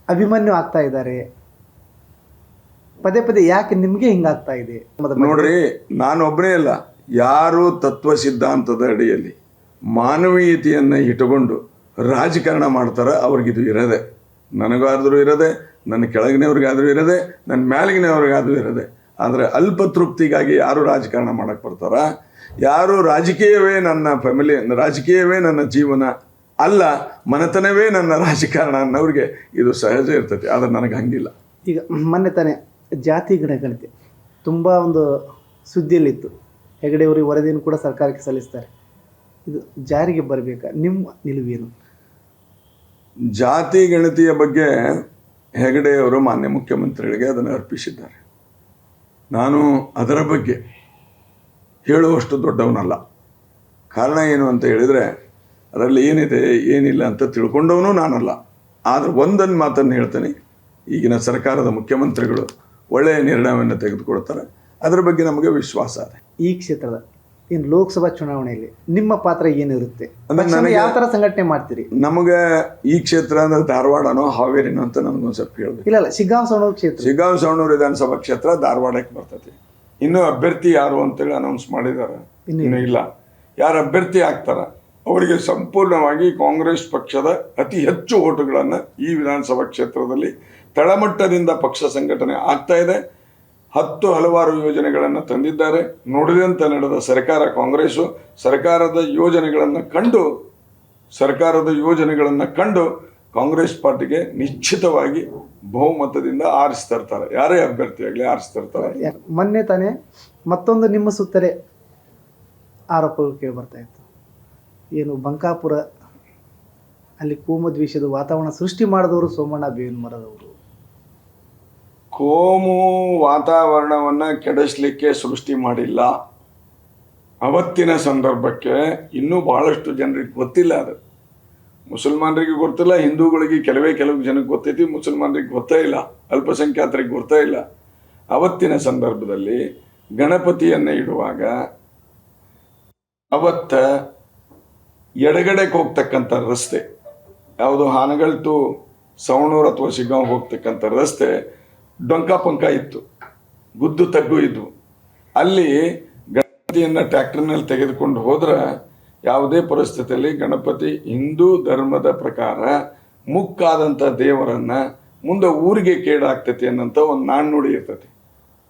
ಅಭಿಮನ್ಯು ಆಗ್ತಾ ಇದ್ದಾರೆ. ಪದೇ ಪದೇ ಯಾಕೆ ನಿಮಗೆ ಹಿಂಗಾಗ್ತಾ ಇದೆ? ನೋಡ್ರಿ ನಾನೊಬ್ಬನೇ ಅಲ್ಲ. ಯಾರು ತತ್ವ ಸಿದ್ಧಾಂತದ ಅಡಿಯಲ್ಲಿ ಮಾನವೀಯತೆಯನ್ನು ಇಟ್ಟುಕೊಂಡು ರಾಜಕಾರಣ ಮಾಡ್ತಾರೆ, ಅವ್ರಿಗಿದು ಇರದೆ. ನನಗಾದರೂ ಇರದೆ, ನನ್ನ ಕೆಳಗಿನವ್ರಿಗಾದರೂ ಇರದೆ, ನನ್ನ ಮ್ಯಾಲಿಗಿನವ್ರಿಗಾದರೂ ಇರದೆ. ಆದರೆ ಅಲ್ಪ ತೃಪ್ತಿಗಾಗಿ ಯಾರು ರಾಜಕಾರಣ ಮಾಡಕ್ಕೆ ಬರ್ತಾರ? ಯಾರು ರಾಜಕೀಯವೇ ನನ್ನ ಫ್ಯಾಮಿಲಿ ರಾಜಕೀಯವೇ ನನ್ನ ಜೀವನ ಅಲ್ಲ, ಮನೆತನವೇ ನನ್ನ ರಾಜಕಾರಣ ಅನ್ನೋರಿಗೆ ಇದು ಸಹಜ ಇರ್ತೈತಿ ಆದರೆ ನನಗೆ ಹಂಗಿಲ್ಲ. ಈಗ ಮೊನ್ನೆ ತಾನೇ ಜಾತಿ ಗಣಗಣತೆ ತುಂಬ ಒಂದು ಸುದ್ದಿಯಲ್ಲಿತ್ತು. ಹೆಗಡೆಯವರಿಗೆ ವರದಿಯನ್ನು ಕೂಡ ಸರ್ಕಾರಕ್ಕೆ ಸಲ್ಲಿಸ್ತಾರೆ. ಇದು ಜಾರಿಗೆ ಬರಬೇಕಾ? ನಿಮ್ಮ ನಿಲುವೇನು? ಜಾತಿ ಗಣತಿಯ ಬಗ್ಗೆ ಹೆಗಡೆಯವರು ಮಾನ್ಯ ಮುಖ್ಯಮಂತ್ರಿಗಳಿಗೆ ಅದನ್ನು ಅರ್ಪಿಸಿದ್ದಾರೆ. ನಾನು ಅದರ ಬಗ್ಗೆ ಹೇಳುವಷ್ಟು ದೊಡ್ಡವನಲ್ಲ. ಕಾರಣ ಏನು ಅಂತ ಹೇಳಿದರೆ ಅದರಲ್ಲಿ ಏನಿದೆ ಏನಿಲ್ಲ ಅಂತ ತಿಳ್ಕೊಂಡವನು ನಾನಲ್ಲ. ಆದರೆ ಒಂದನ್ನು ಮಾತನ್ನು ಹೇಳ್ತೇನೆ. ಈಗಿನ ಸರ್ಕಾರದ ಮುಖ್ಯಮಂತ್ರಿಗಳು ಒಳ್ಳೆಯ ನಿರ್ಣಯವನ್ನು ತೆಗೆದುಕೊಳ್ತಾರೆ. ಅದರ ಬಗ್ಗೆ ನಮಗೆ ವಿಶ್ವಾಸ ಇದೆ. ಈ ಕ್ಷೇತ್ರದ ಇನ್ನು ಲೋಕಸಭಾ ಚುನಾವಣೆಯಲ್ಲಿ ನಿಮ್ಮ ಪಾತ್ರ ಏನಿರುತ್ತೆ? ನನಗೆ- ಯಾವ ತರ ಸಂಘಟನೆ ಮಾಡ್ತೀರಿ? ನಮಗೆ ಈ ಕ್ಷೇತ್ರ ಅಂದ್ರೆ ಧಾರವಾಡನೋ ಹಾವೇರಿನೋ ಅಂತ ನನಗೊಂದು ಸ್ವಲ್ಪ ಹೇಳಬೇಕು ಇಲ್ಲ ಇಲ್ಲ ಶಿಗ್ಗಾಂವ್ ಕ್ಷೇತ್ರ. ಶಿಗಾಂವ್ ಸವಣೂರು ವಿಧಾನಸಭಾ ಕ್ಷೇತ್ರ ಧಾರವಾಡಕ್ಕೆ ಬರ್ತೈತಿ ಇನ್ನು ಅಭ್ಯರ್ಥಿ ಯಾರು ಅಂತೇಳಿ ಅನೌನ್ಸ್ ಮಾಡಿದ್ದಾರೆ. ಇನ್ನು ಇನ್ನು ಇಲ್ಲ. ಯಾರು ಅಭ್ಯರ್ಥಿ ಆಗ್ತಾರ ಅವರಿಗೆ ಸಂಪೂರ್ಣವಾಗಿ ಕಾಂಗ್ರೆಸ್ ಪಕ್ಷದ ಅತಿ ಹೆಚ್ಚು ಓಟುಗಳನ್ನು ಈ ವಿಧಾನಸಭಾ ಕ್ಷೇತ್ರದಲ್ಲಿ ತಳಮಟ್ಟದಿಂದ ಪಕ್ಷ ಸಂಘಟನೆ ಆಗ್ತಾ ಇದೆ. ಹತ್ತು ಹಲವಾರು ಯೋಜನೆಗಳನ್ನು ತಂದಿದ್ದಾರೆ. ನುಡಿದಂತೆ ನಡೆದ ಸರ್ಕಾರ, ಕಾಂಗ್ರೆಸ್ಸು ಸರ್ಕಾರದ ಯೋಜನೆಗಳನ್ನು ಕಂಡು, ಸರ್ಕಾರದ ಯೋಜನೆಗಳನ್ನು ಕಂಡು ಕಾಂಗ್ರೆಸ್ ಪಾರ್ಟಿಗೆ ನಿಶ್ಚಿತವಾಗಿ ಬಹುಮತದಿಂದ ಆರಿಸ್ತಿರ್ತಾರೆ ಯಾರೇ ಅಭ್ಯರ್ಥಿಯಾಗಲಿ ಆರಿಸ್ತಿರ್ತಾರೆ ಮೊನ್ನೆ ತಾನೇ ಮತ್ತೊಂದು ನಿಮ್ಮ ಸುತ್ತಲೇ ಆರೋಪಗಳು ಕೇಳಿ ಬರ್ತಾ ಇತ್ತು. ಏನು ಬಂಕಾಪುರ ಅಲ್ಲಿ ಕೋಮದ್ವೇಷದ ವಾತಾವರಣ ಸೃಷ್ಟಿ ಮಾಡಿದವರು ಸೋಮಣ್ಣ ಬೇವಿನ ಮರದವರು. ಕೋಮು ವಾತಾವರಣವನ್ನು ಕೆಡಿಸ್ಲಿಕ್ಕೆ ಸೃಷ್ಟಿ ಮಾಡಿಲ್ಲ. ಅವತ್ತಿನ ಸಂದರ್ಭಕ್ಕೆ ಇನ್ನೂ ಬಹಳಷ್ಟು ಜನರಿಗೆ ಗೊತ್ತಿಲ್ಲ ಅದು. ಮುಸಲ್ಮಾನರಿಗೆ ಗೊತ್ತಿಲ್ಲ, ಹಿಂದೂಗಳಿಗೆ ಕೆಲವೇ ಕೆಲವು ಜನಕ್ಕೆ ಗೊತ್ತೈತಿ, ಮುಸಲ್ಮಾನರಿಗೆ ಗೊತ್ತೇ ಇಲ್ಲ, ಅಲ್ಪಸಂಖ್ಯಾತರಿಗೆ ಗೊತ್ತೇ ಇಲ್ಲ. ಅವತ್ತಿನ ಸಂದರ್ಭದಲ್ಲಿ ಗಣಪತಿಯನ್ನು ಇಡುವಾಗ ಅವತ್ತ ಎಡಗಡೆಗೆ ಹೋಗ್ತಕ್ಕಂಥ ರಸ್ತೆ, ಯಾವುದು ಹಾನಗಲ್ ಟು ಸವಣೂರು ಅಥವಾ ಶಿಗ್ಗಾಂವ್ ಹೋಗ್ತಕ್ಕಂಥ ರಸ್ತೆ ಡೊಂಕ ಪಂಕ ಇತ್ತು. ಗುದ್ದು ತಗ್ಗು ಇದ್ವು. ಅಲ್ಲಿ ಗಣಪತಿಯನ್ನು ಟ್ರ್ಯಾಕ್ಟರ್ನಲ್ಲಿ ತೆಗೆದುಕೊಂಡು ಹೋದ್ರೆ ಯಾವುದೇ ಪರಿಸ್ಥಿತಿಯಲ್ಲಿ ಗಣಪತಿ ಹಿಂದೂ ಧರ್ಮದ ಪ್ರಕಾರ ಮುಕ್ಕಾದಂಥ ದೇವರನ್ನ ಮುಂದೆ ಊರಿಗೆ ಕೇಡಾಗ್ತೈತಿ ಅನ್ನೋಂಥ ಒಂದು ನಾಣ್ಣುಡಿ ಇರ್ತೈತಿ.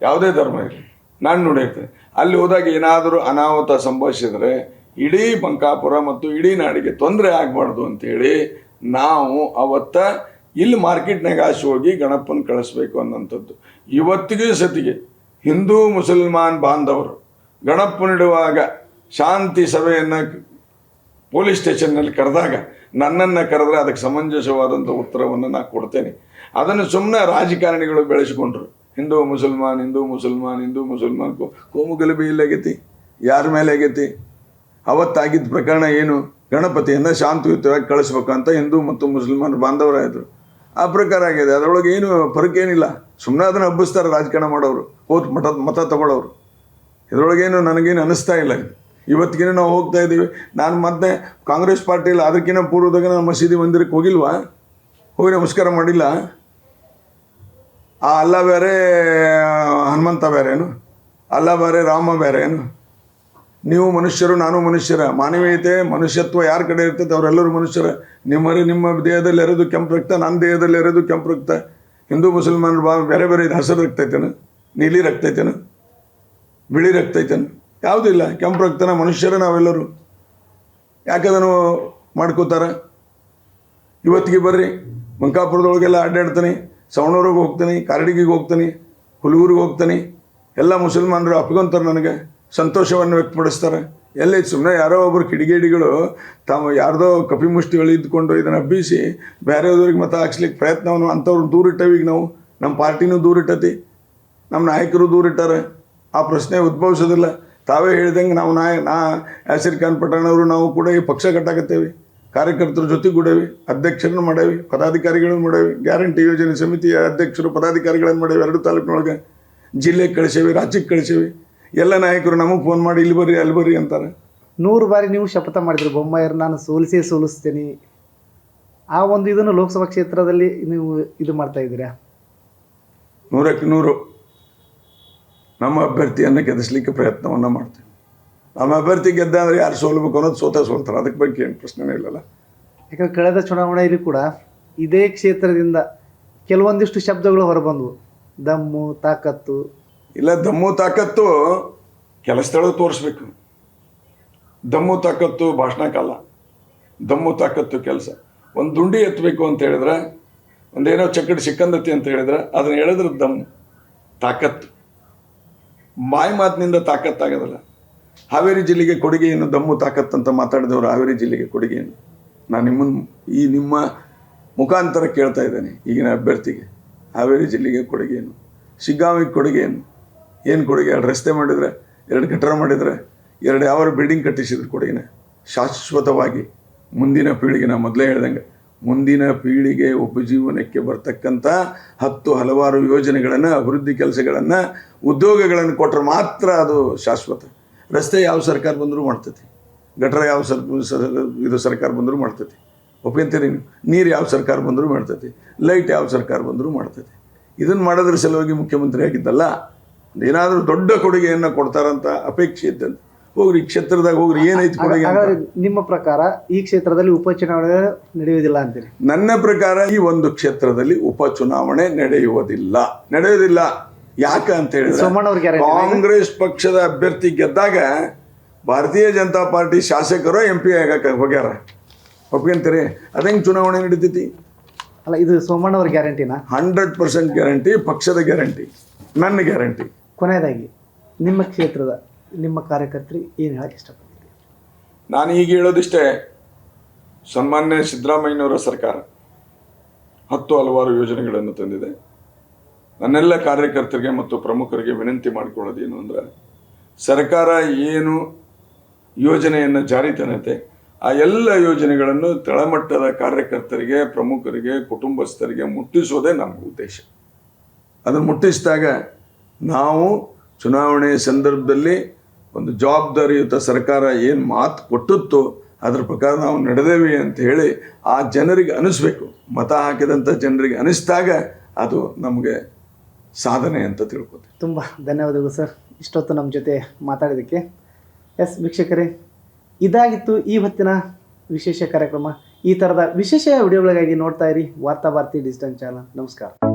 ಯಾವುದೇ ಧರ್ಮ ಇರಲಿ, ನಾಣ್ಣುಡಿ ಇರ್ತದೆ ಅಲ್ಲಿ ಹೋದಾಗ ಏನಾದರೂ ಅನಾಹುತ ಸಂಭವಿಸಿದ್ರೆ ಇಡೀ ಬಂಕಾಪುರ ಮತ್ತು ಇಡೀ ನಾಡಿಗೆ ತೊಂದರೆ ಆಗಬಾರ್ದು ಅಂತೇಳಿ ನಾವು ಅವತ್ತ ಇಲ್ಲಿ ಮಾರ್ಕೆಟ್ನಾಗ ಆಸೆ ಹೋಗಿ ಗಣಪನ ಕಳಿಸ್ಬೇಕು ಅನ್ನೋಂಥದ್ದು. ಇವತ್ತಿಗೂ ಸತಿಗೆ ಹಿಂದೂ ಮುಸಲ್ಮಾನ್ ಬಾಂಧವರು ಗಣಪನಿಡುವಾಗ ಶಾಂತಿ ಸಭೆಯನ್ನು ಪೊಲೀಸ್ ಸ್ಟೇಷನ್ನಲ್ಲಿ ಕರೆದಾಗ ನನ್ನನ್ನು ಕರೆದ್ರೆ ಅದಕ್ಕೆ ಸಮಂಜಸವಾದಂಥ ಉತ್ತರವನ್ನು ನಾನು ಕೊಡ್ತೇನೆ. ಅದನ್ನು ಸುಮ್ಮನೆ ರಾಜಕಾರಣಿಗಳು ಬೆಳೆಸಿಕೊಂಡ್ರು. ಹಿಂದೂ ಮುಸಲ್ಮಾನ್ ಹಿಂದೂ ಮುಸಲ್ಮಾನ್ ಹಿಂದೂ ಮುಸಲ್ಮಾನ್ ಕೋ ಕೋಮು ಗಲಭೆ ಇಲ್ಲಾಗೈತಿ ಯಾರ ಮೇಲೆ ಆಗೈತಿ? ಅವತ್ತಾಗಿದ್ದ ಪ್ರಕರಣ ಏನು? ಗಣಪತಿಯನ್ನು ಶಾಂತಿಯುತವಾಗಿ ಕಳಿಸ್ಬೇಕಂತ ಹಿಂದೂ ಮತ್ತು ಮುಸಲ್ಮಾನ್ ಬಾಂಧವರಾಯಿದ್ರು ಆ ಪ್ರಕಾರ ಆಗಿದೆ. ಅದರೊಳಗೆ ಏನು ಏನಿಲ್ಲ. ಸುಮ್ಮನೆ ಅದನ್ನು ಹಬ್ಬಿಸ್ತಾರೆ ರಾಜಕಾರಣ ಮಾಡೋರು. ಹೋದ್ ಮಠ ಮತ ತಗೊಳ್ಳೋರು. ಇದರೊಳಗೇನು ನನಗೇನು ಅನಿಸ್ತಾ ಇಲ್ಲ. ಇವತ್ತಿಗಿನ ನಾವು ಹೋಗ್ತಾ ಇದ್ದೀವಿ. ನಾನು ಮತ್ತೆ ಕಾಂಗ್ರೆಸ್ ಪಾರ್ಟಿಯಲ್ಲಿ ಅದಕ್ಕಿಂತ ಪೂರ್ವದಾಗ ನಾನು ಮಸೀದಿ ಮಂದಿರಕ್ಕೆ ಹೋಗಿಲ್ವಾ? ಹೋಗಿ ನಮಸ್ಕಾರ ಮಾಡಿಲ್ಲ. ಆ ಅಲ್ಲ ಬೇರೆ ಹನುಮಂತ ಬೇರೇನು ಅಲ್ಲ ಬೇರೆ, ರಾಮ ಬೇರೆ ಏನು? ನೀವು ಮನುಷ್ಯರು, ನಾನು ಮನುಷ್ಯರ. ಮಾನವೀಯತೆ, ಮನುಷ್ಯತ್ವ ಯಾರ ಕಡೆ ಇರ್ತೈತೆ ಅವರೆಲ್ಲರೂ ಮನುಷ್ಯರ. ನಿಮ್ಮರಿ ನಿಮ್ಮ ದೇಹದಲ್ಲಿ ಎರೆದು ಕೆಂಪು ರಕ್ತ ನನ್ನ ದೇಹದಲ್ಲಿ ಎರೆದು ಕೆಂಪು ರಕ್ತ. ಹಿಂದೂ ಮುಸಲ್ಮಾನರು ಬಾ, ಬೇರೆ ಬೇರೆ ಇದು ಹಸಿರು ರಕ್ತ ಐತೇನು, ನೀಲಿ ರಕ್ತ ಐತೇನು, ಬಿಳಿ ರಕ್ತ ಐತೇನು. ಯಾವುದೂ ಇಲ್ಲ, ಕೆಂಪು ರಕ್ತನ ಮನುಷ್ಯರ ನಾವೆಲ್ಲರೂ. ಯಾಕದನ್ನು ಮಾಡ್ಕೋತಾರೆ? ಇವತ್ತಿಗೆ ಬರ್ರಿ ಮಂಕಾಪುರದೊಳಗೆಲ್ಲ ಅಡ್ಡಾಡ್ತೀನಿ, ಸವಣೂರಿಗೆ ಹೋಗ್ತೀನಿ, ಕಾರಡಿಗಿಗೆ ಹೋಗ್ತಾನೆ, ಹುಲಗೂರಿಗೆ ಹೋಗ್ತೀನಿ. ಎಲ್ಲ ಮುಸಲ್ಮಾನರು ಅಪ್ಕೊಂತಾರೆ ನನಗೆ. ಸಂತೋಷವನ್ನು ವ್ಯಕ್ತಪಡಿಸ್ತಾರೆ. ಎಲ್ಲಿ ಸುಮ್ಮನೆ ಯಾರೋ ಒಬ್ಬರು ಕಿಡಿಗೇಡಿಗಳು ತಾವು ಯಾರ್ದೋ ಕಪಿ ಮುಷ್ಟಿಗಳು ಇದ್ಕೊಂಡು ಇದನ್ನು ಹಬ್ಬಿಸಿ ಬೇರೆಯವ್ರಿಗೆ ಮತ ಹಾಕ್ಸ್ಲಿಕ್ಕೆ ಪ್ರಯತ್ನವನ್ನು ಅಂಥವ್ರು ದೂರಿಟ್ಟವೀಗ ನಾವು. ನಮ್ಮ ಪಾರ್ಟಿನೂ ದೂರಿಟ್ಟತಿ ನಮ್ಮ ನಾಯಕರು ದೂರಿಟ್ಟಾರೆ ಆ ಪ್ರಶ್ನೆ ಉದ್ಭವಿಸೋದಿಲ್ಲ. ತಾವೇ ಹೇಳ್ದಂಗೆ ನಾವು ನಾಯ, ನಾ, ಯಾಸಿರ್ ಖಾನ್ ಅವರು ನಾವು ಕೂಡ ಈ ಪಕ್ಷ ಕಟ್ಟಾಕತ್ತೇವೆ. ಕಾರ್ಯಕರ್ತರ ಜೊತೆ ಕೂಡೇವಿ. ಅಧ್ಯಕ್ಷರನ್ನು ಮಾಡೇವಿ. ಪದಾಧಿಕಾರಿಗಳನ್ನು ಮಾಡೇವಿ. ಗ್ಯಾರಂಟಿ ಯೋಜನೆ ಸಮಿತಿಯ ಅಧ್ಯಕ್ಷರು, ಪದಾಧಿಕಾರಿಗಳನ್ನು ಮಾಡೇವಿ. ಎರಡು ತಾಲೂಕಿನೊಳಗೆ ಜಿಲ್ಲೆಗೆ ಕಳಿಸೇವಿ, ರಾಜ್ಯಕ್ಕೆ ಕಳಿಸೇವಿ. ಎಲ್ಲ ನಾಯಕರು ನಮಗೆ ಫೋನ್ ಮಾಡಿ ಇಲ್ಲಿ ಬರ್ರಿ ಅಲ್ಲಿ ಬರ್ರಿ ಅಂತಾರೆ. ನೂರು ಬಾರಿ ನೀವು ಶಪಥ ಮಾಡಿದ್ರು ಬೊಮ್ಮಾಯರ್ ನಾನು ಸೋಲಿಸಿ ಸೋಲಿಸ್ತೀನಿ. ಆ ಒಂದು ಇದನ್ನು ಲೋಕಸಭಾ ಕ್ಷೇತ್ರದಲ್ಲಿ ನೀವು ಇದು ಮಾಡ್ತಾ ಇದ್ದೀರಾ? ನೂರಕ್ಕೆ ನೂರು. ನಮ್ಮ ಅಭ್ಯರ್ಥಿಯನ್ನು ಗೆದಿಸ್ಲಿಕ್ಕೆ ಪ್ರಯತ್ನವನ್ನು ಮಾಡ್ತೀವಿ ನಮ್ಮ ಅಭ್ಯರ್ಥಿ ಗೆದ್ದ ಅಂದರೆ ಯಾರು ಸೋಲ್ಬೇಕು ಅನ್ನೋದು ಸೋತ ಸೋಲ್ತಾರೆ. ಅದಕ್ಕೆ ಬಗ್ಗೆ ಏನು ಪ್ರಶ್ನೆನೇ ಇಲ್ಲಲ್ಲ. ಯಾಕಂದ್ರೆ ಕಳೆದ ಚುನಾವಣೆಯಲ್ಲಿ ಕೂಡ ಇದೇ ಕ್ಷೇತ್ರದಿಂದ ಕೆಲವೊಂದಿಷ್ಟು ಶಬ್ದಗಳು ಹೊರಬಂದವು. ದಮ್ಮು ತಾಕತ್ತು ಇಲ್ಲ, ದಮ್ಮು ತಾಕತ್ತು ಕೆಲಸದೊಳಗೆ ತೋರಿಸ್ಬೇಕು. ದಮ್ಮು ತಾಕತ್ತು ಭಾಷಣಕ್ಕಲ್ಲ ದಮ್ಮು ತಾಕತ್ತು ಕೆಲಸ. ಒಂದು ದುಂಡಿ ಎತ್ತಬೇಕು ಅಂತ ಹೇಳಿದ್ರೆ, ಒಂದೇನೋ ಚಕ್ಕಡಿ ಸಿಕ್ಕಂದತಿ ಅಂತ ಹೇಳಿದ್ರೆ, ಅದನ್ನು ಹೇಳಿದ್ರೆ ದಮ್ಮು ತಾಕತ್ತು. ಬಾಯಿ ಮಾತಿನಿಂದ ತಾಕತ್ತಾಗೋದಲ್ಲ ಹಾವೇರಿ ಜಿಲ್ಲೆಗೆ ಕೊಡುಗೆ ಏನು ದಮ್ಮು ತಾಕತ್ತು ಅಂತ ಮಾತಾಡಿದವರು ಹಾವೇರಿ ಜಿಲ್ಲೆಗೆ ಕೊಡುಗೆ ಏನು ನಾನು ನಿಮ್ಮನ್ನು ಈ ನಿಮ್ಮ ಮುಖಾಂತರ ಕೇಳ್ತಾ ಇದ್ದೇನೆ ಈಗಿನ ಅಭ್ಯರ್ಥಿಗೆ. ಹಾವೇರಿ ಜಿಲ್ಲೆಗೆ ಕೊಡುಗೆ ಏನು ಶಿಗ್ಗಾಂವಿಗೆ ಕೊಡುಗೆ ಏನು ಕೊಡುಗೆ? ಎರಡು ರಸ್ತೆ ಮಾಡಿದರೆ, ಎರಡು ಕಟ್ಟಡ ಮಾಡಿದರೆ, ಎರಡು ಯಾವ ಬಿಲ್ಡಿಂಗ್ ಕಟ್ಟಿಸಿದ್ರು ಕೊಡುಗೆನ? ಶಾಶ್ವತವಾಗಿ ಮುಂದಿನ ಪೀಳಿಗೆ ನಾನು ಮೊದಲೇ ಹೇಳ್ದಂಗೆ, ಮುಂದಿನ ಪೀಳಿಗೆ ಉಪಜೀವನಕ್ಕೆ ಬರ್ತಕ್ಕಂಥ ಹತ್ತು ಹಲವಾರು ಯೋಜನೆಗಳನ್ನು, ಅಭಿವೃದ್ಧಿ ಕೆಲಸಗಳನ್ನು, ಉದ್ಯೋಗಗಳನ್ನು ಕೊಟ್ಟರೆ ಮಾತ್ರ ಅದು ಶಾಶ್ವತ. ರಸ್ತೆ ಯಾವ ಸರ್ಕಾರ ಬಂದರೂ ಮಾಡ್ತೈತಿ. ಗಟ್ರ ಯಾವ ಸರ್ ಇದು ಸರ್ಕಾರ ಬಂದರೂ ಮಾಡ್ತೈತಿ. ಒಪ್ಕೊಂತೀರಿ ನೀರು ಯಾವ ಸರ್ಕಾರ ಬಂದರೂ ಮಾಡ್ತೈತಿ. ಲೈಟ್ ಯಾವ ಸರ್ಕಾರ ಬಂದರೂ ಮಾಡ್ತೈತಿ. ಇದನ್ನು ಮಾಡೋದ್ರ ಸಲುವಾಗಿ ಮುಖ್ಯಮಂತ್ರಿ ಆಗಿದ್ದಲ್ಲ ಏನಾದರೂ ದೊಡ್ಡ ಕೊಡುಗೆಯನ್ನು ಕೊಡ್ತಾರಂತ ಅಪೇಕ್ಷೆ ಇದ್ದಂತೆ ಹೋಗ್ರಿ ಈ ಕ್ಷೇತ್ರದಾಗ ಹೋಗ್ರಿ ಏನೈತಿ ಕೊಡುಗೆ ಅಂತ. ಹಾಗಾದ್ರೆ ನಿಮ್ಮ ಪ್ರಕಾರ ಈ ಕ್ಷೇತ್ರದಲ್ಲಿ ಉಪಚುನಾವಣೆ ನಡೆಯುವುದಿಲ್ಲ ಅಂತೀರಿ? ನನ್ನ ಪ್ರಕಾರ ಈ ಒಂದು ಕ್ಷೇತ್ರದಲ್ಲಿ ಉಪಚುನಾವಣೆ ನಡೆಯುವುದಿಲ್ಲ. ನಡೆಯುವುದಿಲ್ಲ. ಯಾಕ ಅಂತ ಹೇಳಿದ್ರೆ ಸೋಮಣ್ಣ ಗ್ಯಾರಂಟಿ ಕಾಂಗ್ರೆಸ್ ಪಕ್ಷದ ಅಭ್ಯರ್ಥಿ ಗೆದ್ದಾಗ ಭಾರತೀಯ ಜನತಾ ಪಾರ್ಟಿ ಶಾಸಕರು ಎಂ ಪಿ ಆಗಕ್ಕೆ ಹೋಗ್ಯಾರ. ಒಪ್ಕೊಂತೀರಿ? ಅದಂಗೆ ಚುನಾವಣೆ ನಡೀತೈತಿ? ಅಲ್ಲ ಇದು ಸೋಮಣ್ಣ ಅವ್ರ ಗ್ಯಾರಂಟಿನಾ? ಹಂಡ್ರೆಡ್ ಪರ್ಸೆಂಟ್ ಗ್ಯಾರಂಟಿ ಪಕ್ಷದ ಗ್ಯಾರಂಟಿ ನನ್ನ ಗ್ಯಾರಂಟಿ. ಕೊನೆಯದಾಗಿ, ನಿಮ್ಮ ಕ್ಷೇತ್ರದ ನಿಮ್ಮ ಕಾರ್ಯಕರ್ತರು ಏನು ಹೇಳಕ್ಕೆ ಇಷ್ಟಪಡ್ತೀರಿ? ನಾನು ಈಗ ಹೇಳೋದಿಷ್ಟೇ, ಸನ್ಮಾನ್ಯ ಸಿದ್ದರಾಮಯ್ಯನವರ ಸರ್ಕಾರ ಹತ್ತು ಹಲವಾರು ಯೋಜನೆಗಳನ್ನು ತಂದಿದೆ. ನನ್ನೆಲ್ಲ ಕಾರ್ಯಕರ್ತರಿಗೆ ಮತ್ತು ಪ್ರಮುಖರಿಗೆ ವಿನಂತಿ ಮಾಡಿಕೊಳ್ಳೋದೇನು ಅಂದರೆ, ಸರ್ಕಾರ ಏನು ಯೋಜನೆಯನ್ನು ಜಾರಿ ತನತೆ ಆ ಎಲ್ಲ ಯೋಜನೆಗಳನ್ನು ತಳಮಟ್ಟದ ಕಾರ್ಯಕರ್ತರಿಗೆ, ಪ್ರಮುಖರಿಗೆ, ಕುಟುಂಬಸ್ಥರಿಗೆ ಮುಟ್ಟಿಸೋದೇ ನಮ್ಮ ಉದ್ದೇಶ. ಅದನ್ನು ಮುಟ್ಟಿಸಿದಾಗ ನಾವು ಚುನಾವಣೆ ಸಂದರ್ಭದಲ್ಲಿ ಒಂದು ಜವಾಬ್ದಾರಿಯುತ ಸರ್ಕಾರ ಏನು ಮಾತು ಕೊಟ್ಟಿತ್ತು ಅದ್ರ ಪ್ರಕಾರ ನಾವು ನಡೆದೇವಿ ಅಂತ ಹೇಳಿ ಆ ಜನರಿಗೆ ಅನಿಸ್ಬೇಕು. ಮತ ಹಾಕಿದಂಥ ಜನರಿಗೆ ಅನಿಸಿದಾಗ ಅದು ನಮಗೆ ಸಾಧನೆ ಅಂತ ತಿಳ್ಕೊತೀವಿ. ತುಂಬ ಧನ್ಯವಾದಗಳು ಸರ್ ಇಷ್ಟೊತ್ತು ನಮ್ಮ ಜೊತೆ ಮಾತಾಡೋದಕ್ಕೆ ಎಸ್ ವೀಕ್ಷಕರೇ, ಇದಾಗಿತ್ತು ಈ ಹೊತ್ತಿನ ವಿಶೇಷ ಕಾರ್ಯಕ್ರಮ. ಈ ಥರದ ವಿಶೇಷ ವಿಡಿಯೋಗಳಿಗಾಗಿ ನೋಡ್ತಾ ಇರಿ ವಾರ್ತಾ ಭಾರತಿ ಡಿಜಿಟಲ್ ಚಾನಲ್. ನಮಸ್ಕಾರ.